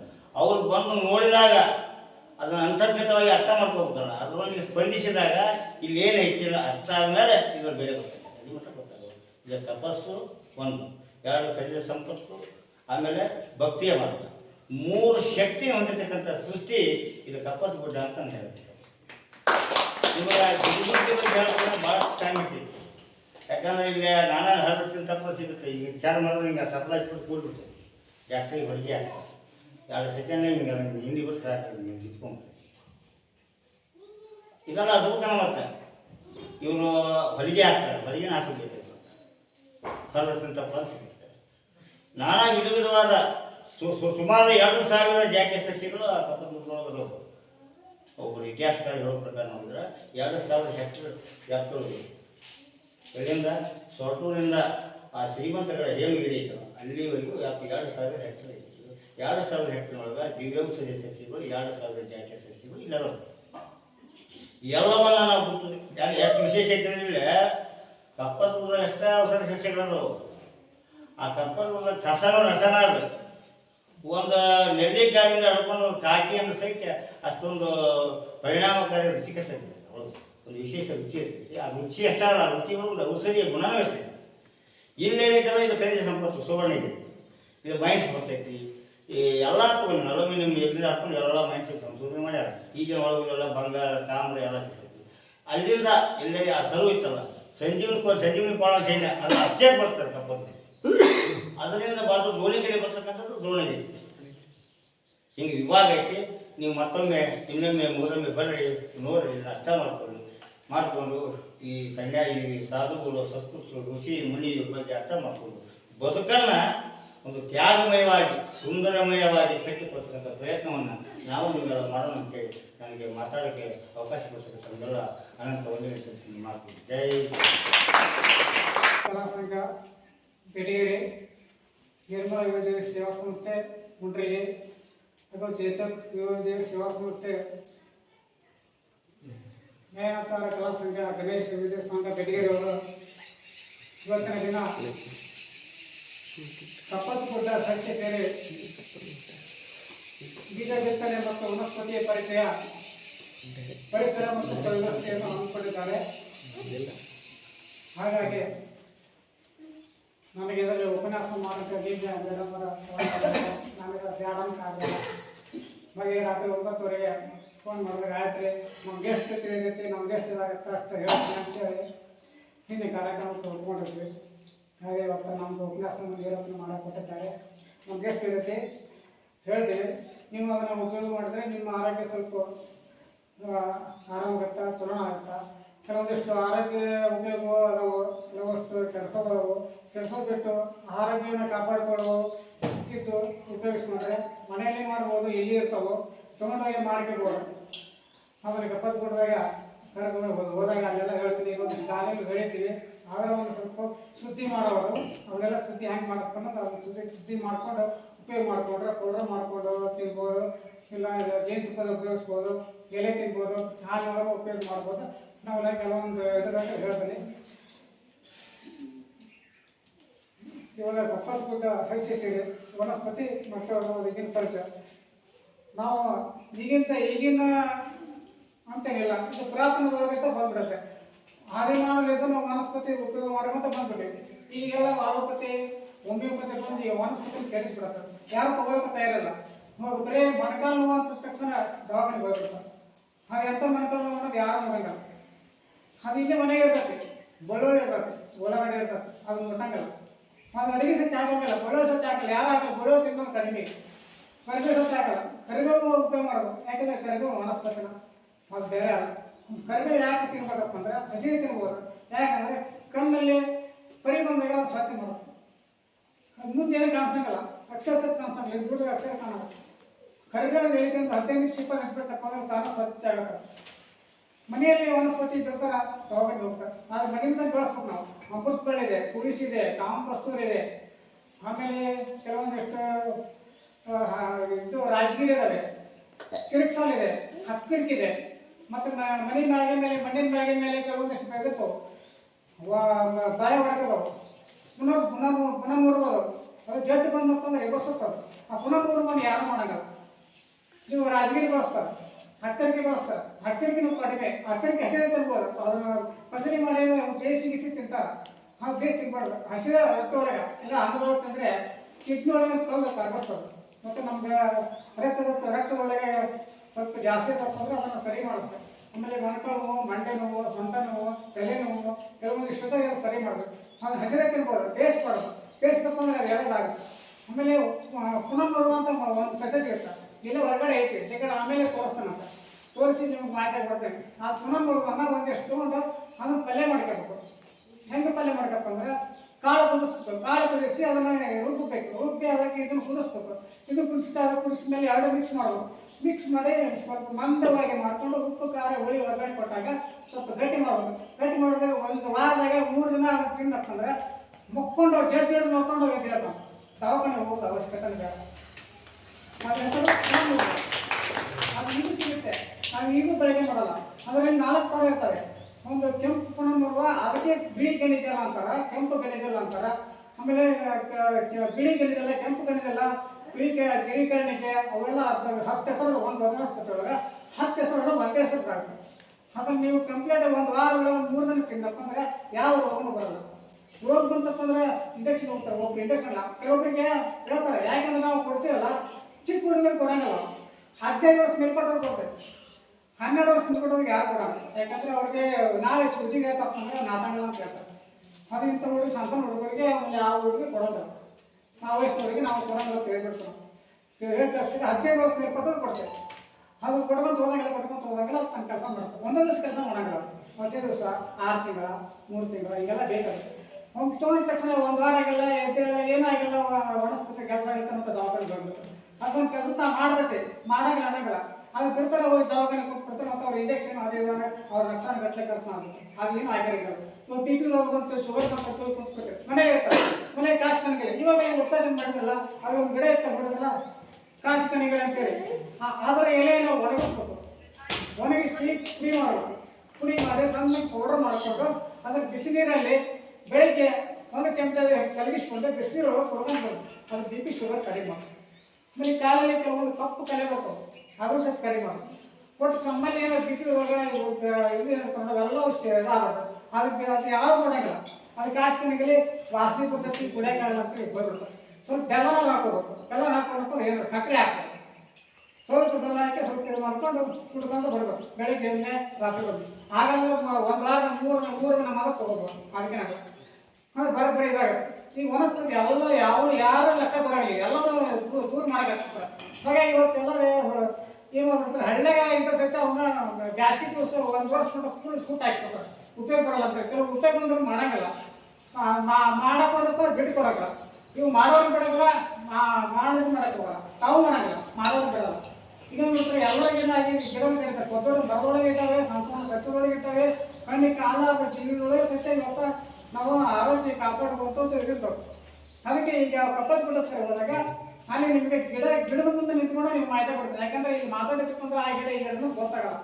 ಅವ್ರು ಬಂದು ನೋಡಿದಾಗ ಅದನ್ನ ಅಂತರ್ಗತವಾಗಿ ಅರ್ಥ ಮಾಡ್ಕೋಬೇಕಲ್ಲ ಅದರೊಳಗೆ ಸ್ಪಂದಿಸಿದಾಗ ಇಲ್ಲಿ ಏನೈತಿ ಅರ್ಥ ಆದ್ಮೇಲೆ ಇದ್ರ ಬೇರೆ ಗೊತ್ತಾಗುತ್ತೆ ಈಗ ಇದು ತಪಸ್ಸು ಒಂದು, ಎರಡು ಖನಿಜ ಸಂಪತ್ತು, ಆಮೇಲೆ ಭಕ್ತಿಯ ಮಾರ್ಗ. ಮೂರು ಶಕ್ತಿ ಹೊಂದಿರತಕ್ಕಂಥ ಸೃಷ್ಟಿ ಇದು ಕಪ್ಪದ ಗುಡ್ಡ ಅಂತ ನಾನು ಹೇಳ್ತೀನಿ. ಭಾಳ ಟೈಮ್ ಐತಿ ಯಾಕಂದ್ರೆ ಈಗ ನಾನಾ ಹರಡ್ತೀನಿ ತಪ್ಪ ಸಿಗುತ್ತೆ. ಈಗ ವಿಚಾರ ಮಾಡಿದ್ರೆ ಹಿಂಗೆ ತಪ್ಪಲ ಹಚ್ಬಿಟ್ಟು ಕೂಡ್ಬಿಡ್ತೈತಿ ಜಾಸ್ತಿ ಹೊಡಿಗೆ ಆಗ್ತದೆ ಎರಡು ಸೆಕೆಂಡ್ ಹಿಂಗೆ ಅದನ್ನ ಹಿಂದಿ ಬಿಟ್ಟು ಸಾಕು ನಿಮ್ಗೆ ಕಿತ್ಕೊಂಡ್ಬಿಡ್ತೈತಿ ಇದೆಲ್ಲ ಅದ್ಭುತ ಮತ್ತೆ ಇವರು ಹೊಲಿಗೆ ಹಾಕ್ತಾರೆ. ಹೊಲಿಗೆನ ಸಿಗುತ್ತೆ ನಾನಾ ವಿಧ ವಿಧವಾದ ಸುಮಾರು ಎರಡು ಸಾವಿರ ಜಾಕೆ ಸಸ್ಯಗಳು ಆ ಕಪ್ಪದೊಳಗೆ ಅದಾವು. ಒಬ್ಬರು ಇತಿಹಾಸಕಾರ ಹೇಳೋ ಪ್ರಕಾರ ನೋಡಿದ್ರೆ ಎರಡು ಸಾವಿರ ಹೆಕ್ಟರ್ ವ್ಯಾಪ್ತಿಯೊಳಗೆ ಇದರಿಂದ ಸೊರಟೂರಿಂದ ಆ ಶ್ರೀಮಂತಗಳ ಹೇಮಗಿರಿ ಐತಲ್ಲ ಅಲ್ಲಿವರೆಗೂ ವ್ಯಾಪ್ತಿ ಎರಡು ಸಾವಿರ ಹೆಕ್ಟರ್ ಐತಿ ಎರಡು ಸಾವಿರ ಹೆಕ್ಟರ್ ಒಳಗೆ ದಿವ್ಯಾಂಶದ ಸಸ್ಯಗಳು ಎರಡು ಸಾವಿರ ಜಾಕೆ ಸಸ್ಯಗಳು ಇಲ್ಲ ಎಲ್ಲವನ್ನ ನಾವು ಗುರುತು ಯಾಕೆ ಎಷ್ಟು ವಿಶೇಷ ಇದ್ರೆ ಕಪ್ಪದ ಎಷ್ಟೇ ಔಷಧ ಸಸ್ಯಗಳು ಆ ಕಪ್ಪದ ಕಸನ ಅದು ಒಂದು ನೆಲ್ಲಿಕಾಯಿಂದ ಹಿಡ್ಕೊಂಡು ಕಾಕಿಯನ್ನು ಸಹಿತ ಅಷ್ಟೊಂದು ಪರಿಣಾಮಕಾರಿ ರುಚಿಕಷ್ಟ. ಒಂದು ವಿಶೇಷ ರುಚಿ ಇರ್ತೈತಿ ಆ ರುಚಿ ಅಷ್ಟೇ ಆ ರುಚಿ ಒಂದು ಔಷಧಿಯ ಗುಣನೂ ಇರ್ತೈತಿ ಇಲ್ಲೇನೈತಲ್ಲ ಇದು ಖನಿಜ ಸಂಪತ್ತು, ಸುವರ್ಣ ಇದೆ. ಇದು ಮೈನ್ಸ್ ಬರ್ತೈತಿ. ಈ ಎಲ್ಲ ತಗೊಂಡು ಅಲುಮಿನಿಯಂ ಎಲ್ಲಿ ಹಾಕೊಂಡು ಎಲ್ಲ ಮೈನ್ಸ್ ಸಂಶೋಧನೆ ಮಾಡ್ಯಾರ. ಈಗಿನ ಒಳಗೆಲ್ಲ ಬಂಗಾರ, ತಾಮ್ರ ಎಲ್ಲ ಸಿಗ್ತೈತಿ. ಅಲ್ಲಿಂದ ಎಲ್ಲೇ ಆ ಸರು ಇತ್ತಲ್ಲ ಸಂಜೀವನಿ ಸಂಜೀವನಿ ಕೋಳ ಜೈನ ಅದು ಅಚ್ಚೇ ಬರ್ತಾರೆ ಕಪ್ಪತ್ತು ಅದರಿಂದ ಬಾಜು ದೋಣಿ ಕಡೆ ಬರ್ತಕ್ಕಂಥದ್ದು ಇದೆ ಹಿಂಗೆ ವಿಭಾಗ ಐತಿ, ನೀವು ಮತ್ತೊಮ್ಮೆ, ಇನ್ನೊಮ್ಮೆ ಮೂರೊಮ್ಮೆ ಬರ್ರಿ, ನೋಡ್ರಿ ಅರ್ಥ ಮಾಡ್ಕೊಳ್ಳಿ. ಮಾಡಿಕೊಂಡು ಈ ಸನ್ಯಾಗಿ ಸಾಧುಗಳು, ಸತ್ಪುರುಷರು, ಋಷಿ ಮುನಿ ಬಗ್ಗೆ ಅರ್ಥ ಮಾಡ್ಕೊಂಡು. ಬದುಕನ್ನ ಒಂದು ತ್ಯಾಗಮಯವಾಗಿ, ಸುಂದರಮಯವಾಗಿ ಕಟ್ಟಿಕೊಡ್ತಕ್ಕಂಥ ಪ್ರಯತ್ನವನ್ನು ನಾವು ನೀವೆಲ್ಲ ಮಾಡೋಣ ಅಂತೇಳಿ ನನಗೆ ಮಾತಾಡೋಕ್ಕೆ ಅವಕಾಶ ಕೊಡ್ತಕ್ಕಂಥದ್ದೆಲ್ಲ ಅನಂತ ವಂದನೆ ಸಲ್ಲಿಸಿ ಮಾಡ್ತೀನಿ ಜೈ ಕಲಾ ಸಂಘ ಬೆಟಗೇರಿ ನಿರ್ಮಲ ಯುವದೇವಿ ಸೇವಾ ಸಂಸ್ಥೆ ಮುಂಡ್ರಿಗೆ ಹಾಗೂ ಚೇತಕ್ ಯುವದೇವಿ ಸೇವಾ ಸಂಸ್ಥೆ ಮೇಯಂತಾರ ಕಲಾ ಸಂಘ, ಗಣೇಶ ವಿದ್ಯಾ ಸಂಘ ಬೆಟಗೇರಿ ಅವರು ಇವತ್ತಿನ ದಿನ ಕಪ್ಪತ್ತು ಗುಡ್ಡ ಸಸ್ಯ ಸೇರಿ ಬೀಜ ಬಿತ್ತನೆ ಮತ್ತು ವನಸ್ಪತಿಯ ಪರಿಚಯ, ಪರಿಸರ ಮತ್ತು ವ್ಯವಸ್ಥೆಯನ್ನು ಹಮ್ಮಿಕೊಂಡಿದ್ದಾರೆ. ಹಾಗಾಗಿ ನಮಗೆ ಇದರಲ್ಲಿ ಉಪನ್ಯಾಸ ಮಾಡೋಕ್ಕೆ ಬೀಜ ಮೇಡಮ್ ನನಗೆ ಬೇಡ ಅಂತ ರಾತ್ರಿ ಒಂಬತ್ತುವರೆಗೆ ಫೋನ್ ಮಾಡಿದ್ರೆ, ರಾತ್ರಿ ನಮ್ಮ ಎಷ್ಟು ತಿಳಿದೈತಿ ನಮ್ಮ ಗೆಸ್ಟ್ ಇದಾಗುತ್ತೆ ಅಷ್ಟು ಹೇಳ್ತೀನಿ ಅಂತೇಳಿ ನಿನ್ನೆ ಕಾರ್ಯಕ್ರಮಕ್ಕೆ ಒಪ್ಕೊಂಡಿದ್ವಿ. ಹಾಗೆ ಇವತ್ತು ನಮ್ಮದು ಉಪನ್ಯಾಸ ನಿರೂಪಣೆ ಮಾಡೋಕೆ ಕೊಟ್ಟಿದ್ದಾರೆ. ನಮ್ಮ ಎಷ್ಟು ಹೇಳಿದೆ ಹೇಳ್ತೀವಿ ನೀವು ಅದನ್ನು ಉಪಯೋಗ ಮಾಡಿದ್ರೆ ನಿಮ್ಮ ಆರೋಗ್ಯ ಸ್ವಲ್ಪ ಆರಾಮಾಗುತ್ತೆ ಚಲೋ ಆಗುತ್ತಾ ಕೆಲವೊಂದಿಷ್ಟು ಆರೋಗ್ಯ ಉಪಯೋಗ ಅದಾವು ಕೆಲವಷ್ಟು ಕೆಲಸಗಳವು ಕೆಲಸ ಬಿಟ್ಟು ಆರೋಗ್ಯವನ್ನು ಕಾಪಾಡಿಕೊಳ್ಳುವ ಉಪಯೋಗಿಸಿ ಉಪಯೋಗಿಸ್ಕೊಂಡ್ರೆ ಮನೆಯಲ್ಲಿ ಮಾಡ್ಬೋದು, ಎಲ್ಲಿ ಇರ್ತಾವೋ, ತಗೊಂಡೋಗಿ ಮಾಡ್ಕೊಬೋದು ಆಮೇಲೆ ಕಪ್ಪತ್ ಕೊಡುವಾಗ ಹೋದಾಗ ಅಲ್ಲೆಲ್ಲ ಹೇಳ್ತೀನಿ ಒಂದು ಶಾಲೆಯಲ್ಲಿ ಬೆಳಿತೀವಿ ಒಂದು ಸ್ವಲ್ಪ ಶುದ್ಧಿ ಮಾಡೋರು ಅವನ್ನೆಲ್ಲ ಶುದ್ಧಿ ಹ್ಯಾಂಗೆ ಮಾಡಪ್ಪ ಅನ್ನೋದು ಶುದ್ಧಿ ಶುದ್ಧಿ ಮಾಡ್ಕೊಂಡು ಉಪಯೋಗ ಮಾಡಿಕೊಂಡ್ರೆ ಪೌಡ್ರ್ ಮಾಡಿಕೊಂಡು ತಿನ್ಬೋದು, ಇಲ್ಲ ಜೇನುತುಪ್ಪದ ಉಪಯೋಗಿಸ್ಬೋದು, ಎಲೆ ತಿನ್ಬೋದು ಹಾಲಿನೊಳಗೆ ಉಪಯೋಗ ಮಾಡ್ಬೋದು. ನಾವೆಲ್ಲ ಕೆಲವೊಂದು ಇದರಲ್ಲಿ ಹೇಳ್ತೀನಿ. ಇವಾಗ ಕಪ್ಪದ ಪರಿಸ್ಥಿತಿ ವನಸ್ಪತಿ ಮತ್ತು ಈಗಿನ ಪರಿಚಯ. ನಾವು ಈಗಿಂತ ಈಗಿನ ಅಂತೇನಿಲ್ಲ ಇದು ಪುರಾತನದೊಳಗಿಂತ ಬಂದ್ಬಿಡುತ್ತೆ. ಆದಿಮಾನಲಿಂದ ನಾವು ವನಸ್ಪತಿ ಉಪಯೋಗ ಮಾಡ್ಕೊಂತ ಬಂದ್ಬಿಟ್ಟಿವಿ ಈಗೆಲ್ಲ ಆಲೋಪತಿ ಹೋಮಿಯೋಪತಿ ಬಂದು ವನಸ್ಪತಿ ಕೆಡಿಸ್ಬಿಡತ್ತೆ. ಯಾರು ತಗೋಕ ತಯಾರಿಲ್ಲ. ಇವಾಗ ಬರೇ ಮೊಣಕಾಲು ನೋವು ಅಂತ ತಕ್ಷಣ ದವಾಖಾನೆ ಹೋಗ್ಬಿಡ್ತಾರೆ. ಹಾಗೆ ಎಂಥ ಮೊಣಕಾಲು ನೋವು ಅನ್ನೋದು ಯಾರು ನೋಡಂಗಿಲ್ಲ. ಅದು ಇಲ್ಲೇ ಮನೆಗೆ ಇರ್ತೈತಿ. ಬಳ್ಳೋಳಿ ಇರ್ತೈತಿ ಒಳಗಡೆ ಇರ್ತೈತಿ. ಅದು ಮುಟ್ಟಂಗಿಲ್ಲ ಅದು ಅಡಿಗೆ ಸತ್ಯ ಹಾಕಂಗಿಲ್ಲ ಬಳ್ಳೋಳಿ ಸತ್ಯ ಹಾಕಲ್ಲ ಯಾರು ಹಾಕಲ್ಲ ಬಳ್ಳೋಳಿ ತಿನ್ನೋದು ಕಡಿಮೆ. ಕರಿಬೇವು ಸತ್ಯ ಹಾಕಲ್ಲ ಕರಿಬೇವು ಉಪಯೋಗ ಮಾಡೋದು. ಯಾಕಂದ್ರೆ ಕರಿಬೇವು ವನಸ್ಪತಿನ. ಅದು ಬೇರೆ ಅಲ್ಲ. ಕರಿಬೇವು ಯಾಕೆ ತಿನ್ಬೇಕಪ್ಪ ಅಂದ್ರೆ ಹಸಿ ತಿನ್ಬೋದು. ಯಾಕಂದ್ರೆ ಕಣ್ಣಲ್ಲಿ ಪರಿ ಬಂದಾಗ ಅದು ಸ್ವಚ್ಛ ಮಾಡೋದು ಮುಂದೆ ಏನೂ ಕಾಣಿಸಂಗಿಲ್ಲ. ಅಕ್ಷರ ಕಾಣಿಸಂಗಿಲ್ಲ. ಇದು ಬಿಟ್ಟರೆ ಅಕ್ಷರ ಕಾಣಲ್ಲ. ಕರಿಬೇವು ಹೇಳಿದ್ರೆ ಹದಿನೈದು ನಿಮಿಷ ಇಪ್ಪತ್ತು ನಿಮಿಷ ಅಂದ್ರೆ ತಾನು ಸ್ವಚ್ಛ ಆಗುತ್ತೆ. ಮನೆಯಲ್ಲಿ ವನಸ್ಪತಿ ಬೆಳ್ತಾರ ತಗೊಂಡು ಹೋಗ್ತಾರೆ. ಆದ್ರೆ ಮನೆಯಿಂದ ಬೆಳೆಸ್ಬೇಕು ನಾವು. ಅಮೃತ ಇದೆ ತುಳಸಿ ಇದೆ ಕಾಮಕಸ್ತೂರ್ ಇದೆ ಆಮೇಲೆ ಕೆಲವೊಂದಿಷ್ಟು ಇದು ರಾಜಗಿರಿ ಇದಾವೆ ಕಿರಿಕ್ಸಾಲ್ ಇದೆ ಹತ್ಕಿರ್ಕ್ ಇದೆ ಮತ್ತೆ ಮನೆ ಮ್ಯಾಗಿನ ಮೇಲೆ, ಮಣ್ಣಿನ ಮ್ಯಾಗಿನ ಮೇಲೆ ಕೆಲವೊಂದಿಷ್ಟು ಬೆಳೆದು ಬಾಳೆ ಹೊಡಕದವು ಪುನಃ ಪುನಃ ಪುನಃ ಮುರಿಬೋದು ಅದು ಜಡ್ಡು ಬಂದಪ್ಪ ಅಂದ್ರೆ ಎಬಸುತ್ತದು ಆ ಪುನಃ ಮುರಿಬೋದು ಯಾರು ಮಾಡಲ್ಲ ನೀವು ರಾಜಗಿರಿ ಬಳಸ್ತಾರೆ ಹತ್ತರಿಗೆ ಬಳಸ್ತಾರೆ. ಹತ್ತರಿಕೆನೂ ಕಡಿಮೆ ಹತ್ತರಿಗೆ ಹಸಿರು ತಿನ್ಬೋದು ಅದು ಪಸರಿ ಮಾಡಿ ಬೇಯಿಸಿ ಗಿಸಿ ತಿಂತಾರೆ. ಆ ಬೇಯಿಸಿ ತಿನ್ಬಾರ್ದು. ಹಸಿರ ರಕ್ತ ಒಳಗೆ ಇಲ್ಲ ಅಂದ್ರೆ ತಿಂದ್ರೆ ಕಿಡ್ನಿ ಒಳಗೆ ಕಲ್ಲು ಕರ್ಬಸ್ತದೆ ಮತ್ತು ನಮ್ಗೆ ಸ್ವಲ್ಪ ಜಾಸ್ತಿ ತಪ್ಪಂದ್ರೆ ಅದನ್ನು ಸರಿ ಮಾಡುತ್ತೆ. ಆಮೇಲೆ ಮೊಣಕಾಲು ನೋವು, ಮಂಡೆ ನೋವು, ಸೊಂಟ ನೋವು, ತಲೆ ನೋವು ಕೆಲವೊಂದು ಇದು ಸರಿ ಮಾಡಬೇಕು. ಅದು ಹಸಿರೇ ತಿನ್ಬೋದು ಮಾಡೋದು ಟೇಸ್ಟ್ ತಗೊಂಡ್ರೆ ಅದು ಆಗುತ್ತೆ. ಆಮೇಲೆ ಪುನಃ ಬರುವಂತ ಒಂದು ಸಸ್ಯ ಸಿಗುತ್ತೆ ಇಲ್ಲ ಹೊರಗಡೆ ಐತಿ, ಯಾಕಂದ್ರೆ ಆಮೇಲೆ ತೋರಿಸ್ತಾನಂತ ತೋರಿಸಿ ನಿಮ್ಗೆ ಮಾಹಿತಿ ಕೊಡ್ತೇನೆ. ಆ ಪುನಃ ಬರುವನ್ನ ಒಂದಿಷ್ಟು ತಗೊಂಡು ಅದನ್ನು ಪಲ್ಯ ಮಾಡ್ಕೋಬೇಕು ಹೆಂಗೆ ಪಲ್ಯ ಮಾಡ್ಕಪ್ಪ ಅಂದ್ರೆ ಕಾಳು ಕುದಿಸ್ಬೇಕು. ಕಾಳು ಕುದಿಸಿ ಅದನ್ನ ರುಬ್ಬಬೇಕು ರುಬ್ಬಿ ಅದಕ್ಕೆ ಇದನ್ನು ಕುದಿಸ್ಬೇಕು. ಇದು ಕುದಿಸ್ತಾ ಅದು ಕುದಿಸಿದ ಮೇಲೆ ಎರಡು ಮಿಕ್ಸ್ ಮಾಡಬೇಕು. ಮಿಕ್ಸ್ ಮಾಡಿ ಸ್ವಲ್ಪ ಮಂದವಾಗಿ ಮಾಡಿಕೊಂಡು ಉಪ್ಪು, ಖಾರ, ಹುಳಿ, ಒಗ್ಗರಣೆ ಕೊಟ್ಟಾಗ ಸ್ವಲ್ಪ ಗಟ್ಟಿ ಮಾಡಬೇಕು. ಗಟ್ಟಿ ಮಾಡಿದಾಗ ಒಂದು ವಾರದಾಗ ಮೂರು ದಿನ ಅದನ್ನು ತಿನ್ನಪ್ಪಂದ್ರೆ ಮುಕ್ಕೊಂಡು ಜಡ್ ಜಡ್ ಮುಕ್ಕೊಂಡು ಎದ್ದಿರಪ್ಪ ದವಾಖಾನೆ ಹೋಗೋದು ಅವಶ್ಯಕತೆ ಬೇಡ. ಅದು ಇದು ಸಿಗುತ್ತೆ. ನಾವು ಈಗೂ ಬೆಳಗ್ಗೆ ಮಾಡಲ್ಲ. ಅದರಲ್ಲಿ ನಾಲ್ಕು ಥರ ಇರ್ತವೆ. ಒಂದು ಕೆಂಪು ಪುನರ್ವ ಅದಕ್ಕೆ ಬಿಳಿ ಗಣಿಜಲ ಅಂತಾರೆ, ಕೆಂಪು ಗಣಿಜಲ ಅಂತಾರೆ. ಆಮೇಲೆ ಬಿಳಿ ಗಣಿಜಲ ಕೆಂಪು ಗಣಿಜಲ ಬಿಳಿ ಕ- ಗಿರಿಕರ್ಣಿಕೆ ಅವೆಲ್ಲ ಹತ್ತು ಹೆಸರು ಒಂದು ಒಳಗೆ ಹತ್ತು ಹೆಸರು ಒಂದೇ ಹೆಸರು ಆಗ್ತದೆ ಅದನ್ನು ನೀವು ಕಂಪ್ಲೇಂಟ್ ಒಂದು ವಾರ ಒಂದು ಮೂರು ದಿನ ತಿಂದಪ್ಪ ಅಂದ್ರೆ ಯಾವ ರೋಗನೂ ಬರಲ್ಲ. ರೋಗ ಬಂತಪ್ಪ ಅಂದ್ರೆ ಇಂಜೆಕ್ಷನ್ ಹೋಗ್ತಾರೆ. ಒಬ್ರು ಇಂಜೆಕ್ಷನ್ ಅಲ್ಲ ಕೆಲವೊಬ್ಬರಿಗೆ ಹೇಳ್ತಾರೆ, ಯಾಕೆಂದ್ರೆ ನಾವು ಕೊಡ್ತೀವಲ್ಲ, ಚಿಕ್ಕ ಹುಡುಗರು ಕೊಡೋಂಗಿಲ್ಲ. ಹದಿನೈದು ವರ್ಷ ಮೇಲ್ಪಟ್ಟವ್ರು ಕೊಡ್ತೇವೆ ಹನ್ನೆರಡು ವರ್ಷ ಮೇಲ್ಪಟ್ಟವ್ರಿಗೆ ಯಾರು ಕೊಡಲ್ಲ. ಯಾಕಂದ್ರೆ ಅವ್ರಿಗೆ ನಾಳೆ ಸುದ್ದಿಗೆ ಹೇಳ್ತಪ್ಪ ಅಂದ್ರೆ ನಾಟಂಗಿಲ್ಲ ಅಂತ ಹೇಳ್ತಾರೆ ಅದು ಇಂಥ ಹುಡುಗರು ಸಣ್ಣ ಸಣ್ಣ ಹುಡುಗರಿಗೆ ಯಾವ ಹುಡುಗರು ಕೊಡೋಲ್ಲ ಆ ನಾವು ಕೊಡಂಗಿಲ್ಲ ಅಂತ ಹೇಳ್ಬಿಡ್ತಾರೆ ಅಷ್ಟೇ ಹದಿನೈದು ವರ್ಷ ಮೇಲ್ಪಟ್ಟರು ಕೊಡ್ತೇವೆ. ಅದು ಕೊಡ್ಕೊಂತ ಹೋದಂಗೆಲ್ಲ ಕೊಡ್ಕೊಂತ ಹೋದಂಗೆಲ್ಲ ಅದು ತನ್ನ ಕೆಲಸ ಮಾಡ್ತಾರೆ. ಒಂದೇ ದಿವಸ ಕೆಲಸ ಮಾಡೋಂಗಿಲ್ಲ ಒಂದೇ ದಿವಸ, ಆರು ತಿಂಗಳ, ಮೂರು ತಿಂಗಳ ಹಿಂಗೆಲ್ಲ ಬೇಕಾಗುತ್ತೆ. ಒಂದು ತೊಗೊಂಡ ತಕ್ಷಣ ಒಂದು ವಾರ ಆಗಿಲ್ಲ ಎದ್ದೇಳ ಏನಾಗಿಲ್ಲ ಒಣಸ್ಪತ್ರೆ ಕೆಲಸ ಆಗುತ್ತೆ ಅಂತ ದವಾಖಾನೆ ಬಂದ್ಬಿಟ್ಟು ಅದೊಂದು ಕೆಲಸ ತಾ ಮಾಡ್ದೈತೆ ಮಾಡಂಗಿಲ್ಲ, ಅನ್ನಂಗಿಲ್ಲ. ಅದು ಬಿಡ್ತಾರೆ ಹೋಗಿ ದವಾಖಾನೆ ಮತ್ತು ಅವ್ರ ಇಂಜೆಕ್ಷನ್ ಅದು ಅವ್ರ ಲಕ್ಷಣ ಗಟ್ಟಲೆ ಖರ್ಚು ಮಾಡುತ್ತೆ ಅದೇನು ಆಗಿರೋದು ಬಿ ಪಿ ರೋಗ ಬಂತು ಶುಗರ್ ಬಂತು ಕುತ್ಬಿಟ್ಟು ಮನೆ ಇರ್ತಾರೆ ಮನೆ ಕಾಸು ಕಣಿಗೆ ಇವಾಗ ಏನು ಉತ್ಪಾದನೆ ಮಾಡಿದ್ರಲ್ಲ ಅದೊಂದು ಗಿಡ ಇತ್ತು ಮಾಡಿದ್ರಲ್ಲ ಕಾಸು ಕಣಿಗಳು ಅಂತೇಳಿ ಅದರ ಎಲೆಯನ್ನು ಒಣಗಿಸ್ಬೇಕು. ಒಣಗಿಸಿ ಪುಡಿ ಮಾಡಬೇಕು. ಪುಡಿ ಮಾಡಿ ಸಣ್ಣ ಪೌಡರ್ ಮಾಡಿಕೊಂಡು ಅದರ ಬಿಸಿ ನೀರಲ್ಲಿ ಬೆಳಿಗ್ಗೆ ಒಂದು ಚಮಚ ಕಲಗಿಸ್ಕೊಂಡು ಬಿಸಿನೀರು ಕೊಡ್ಕೊಂಡು ಅದು ಬಿ ಪಿ ಶುಗರ್ ಕಡಿಮೆ. ಮಾಡಿ ಆಮೇಲೆ ಕಾಲಲ್ಲಿ ಕೆಲವೊಂದು ಕಪ್ಪು ಕಲೆ ಅದು ಸ್ವಲ್ಪ ಕಡಿಮೆ. ಮಾಡಿ ಒಟ್ಟು ತಮ್ಮಲ್ಲಿ ಏನೋ ಬಿ ಪಿ ರೋಗ ಇವಾಗ ಇದು ಏನಂತ ಅವೆಲ್ಲವೂ ಇದಾಗುತ್ತೆ. ಅದಕ್ಕೆ ಅದು ಯಾವ್ದು ಕೊಡಂಗಿಲ್ಲ ಅದಕ್ಕೆ ಹಾಸ್ಕೊಂಡಿಗೆ ವಾಸನೆ ಬರ್ತೈತಿ ಕುಡಿಯೋಕ್ಕಾಗಲ್ಲ ಅಂತ ಬರುತ್ತೆ ಸ್ವಲ್ಪ ಬೆಲ್ಲನ ಹಾಕೋಬೇಕು ಬೆಲ್ಲ ಹಾಕೊಂಡು ಏನು ಸಕ್ಕರೆ ಹಾಕಬೇಕು. ಸ್ವಲ್ಪ ಬೆಲ್ಲ ಹಾಕಿ ಸ್ವಲ್ಪ ಇದು ಮಾಡ್ಕೊಂಡು ಕುಡ್ಕೊಂಡು ಬರ್ಬೇಕು. ಬೆಳಿಗ್ಗೆ ಎಣ್ಣೆ ರಾತ್ರಿ ಬಂದು. ಹಾಗಾದ್ರೆ ಒಂದು ವಾರ ಮೂರು ಮೂರು ದಿನ ಮಾತ್ರ ತೊಗೋಬೋದು. ಅದಕ್ಕೆ ಅದು ಬರೋಬ್ಬರಿ ಇದಾಗುತ್ತೆ. ಈಗ ಒಂದೊಂದು ಎಲ್ಲ ಯಾವ ಯಾರು ಲಕ್ಷ ಬರೋಲ್ಲ. ಎಲ್ಲರೂ ದೂರ ಮಾಡಬೇಕು ಹಾಗಾಗಿ ಇವತ್ತೆಲ್ಲ ಏನು ಮಾಡ್ತಾರೆ ಹಳ್ಳಿಯಾಗ ಇಂಥ ಸಹಿತ ಅವನ್ನ ಗ್ಯಾಸ್ಟಿಕ್ ಒಂದು ವರ್ಷ ಮಟ್ಟ ಫುಲ್ ಸೂಟ್ ಹಾಕ್ಬಿಡ್ತಾರೆ ಉಪಯೋಗ ಬರಲ್ಲ ಅಂತ. ಕೆಲವು ಉಪಯೋಗ ಬಂದ್ರು ಮಾಡಂಗಿಲ್ಲ. ಮಾಡಕ್ಕೆ ಬಂದಕ್ಕೂ ಬಿಟ್ಟು ಕೊಡಂಗಿಲ್ಲ. ಇವು ಮಾಡೋರು ಬಿಡಂಗಿಲ್ಲ ಮಾಡೋದು ಮಾಡಕ್ಕೆ ತಾವು ಮಾಡಂಗಿಲ್ಲ ಮಾಡೋರು ಬಿಡಲ್ಲ. ಇನ್ನೊಂದು ಎಲ್ಲರಿಗಿಂತ ಆಗಿ ಗಿಡಗಳು ಕೊಬ್ಬರಿ ಮರದೊಳಗೆ ಇದ್ದಾವೆ, ಸಂಪೂರ್ಣ ಸಸ್ಯದೊಳಗೆ ಇದ್ದಾವೆ, ಕಣ್ಣಿಗೆ ಕಾಲ ಜೀವಿಗಳೊಳಗೆ ಸತ್ಯ ಇವತ್ತು ನಾವು ಆರೋಗ್ಯ ಕಾಪಾಡ್ಕೊಂತ ಇರ್ತಾವೆ ಅದಕ್ಕೆ ಈಗ ಕಪ್ಪಲ್ ಬಿಡುತ್ತೆ ಹೋದಾಗ ಅಲ್ಲಿ ನಿಮಗೆ ಗಿಡ, ಗಿಡದ ಮುಂದೆ ನಿಂತ್ಕೊಂಡು ನೀವು ಮಾಹಿತಿ ಕೊಡ್ತಾರೆ. ಯಾಕಂದ್ರೆ ಇಲ್ಲಿ ಮಾತಾಡಿಸ್ಕೊಂಡ್ರೆ ಆ ಗಿಡ, ಈ ಗಿಡನೂ ಗೊತ್ತಾಗಲ್ಲ.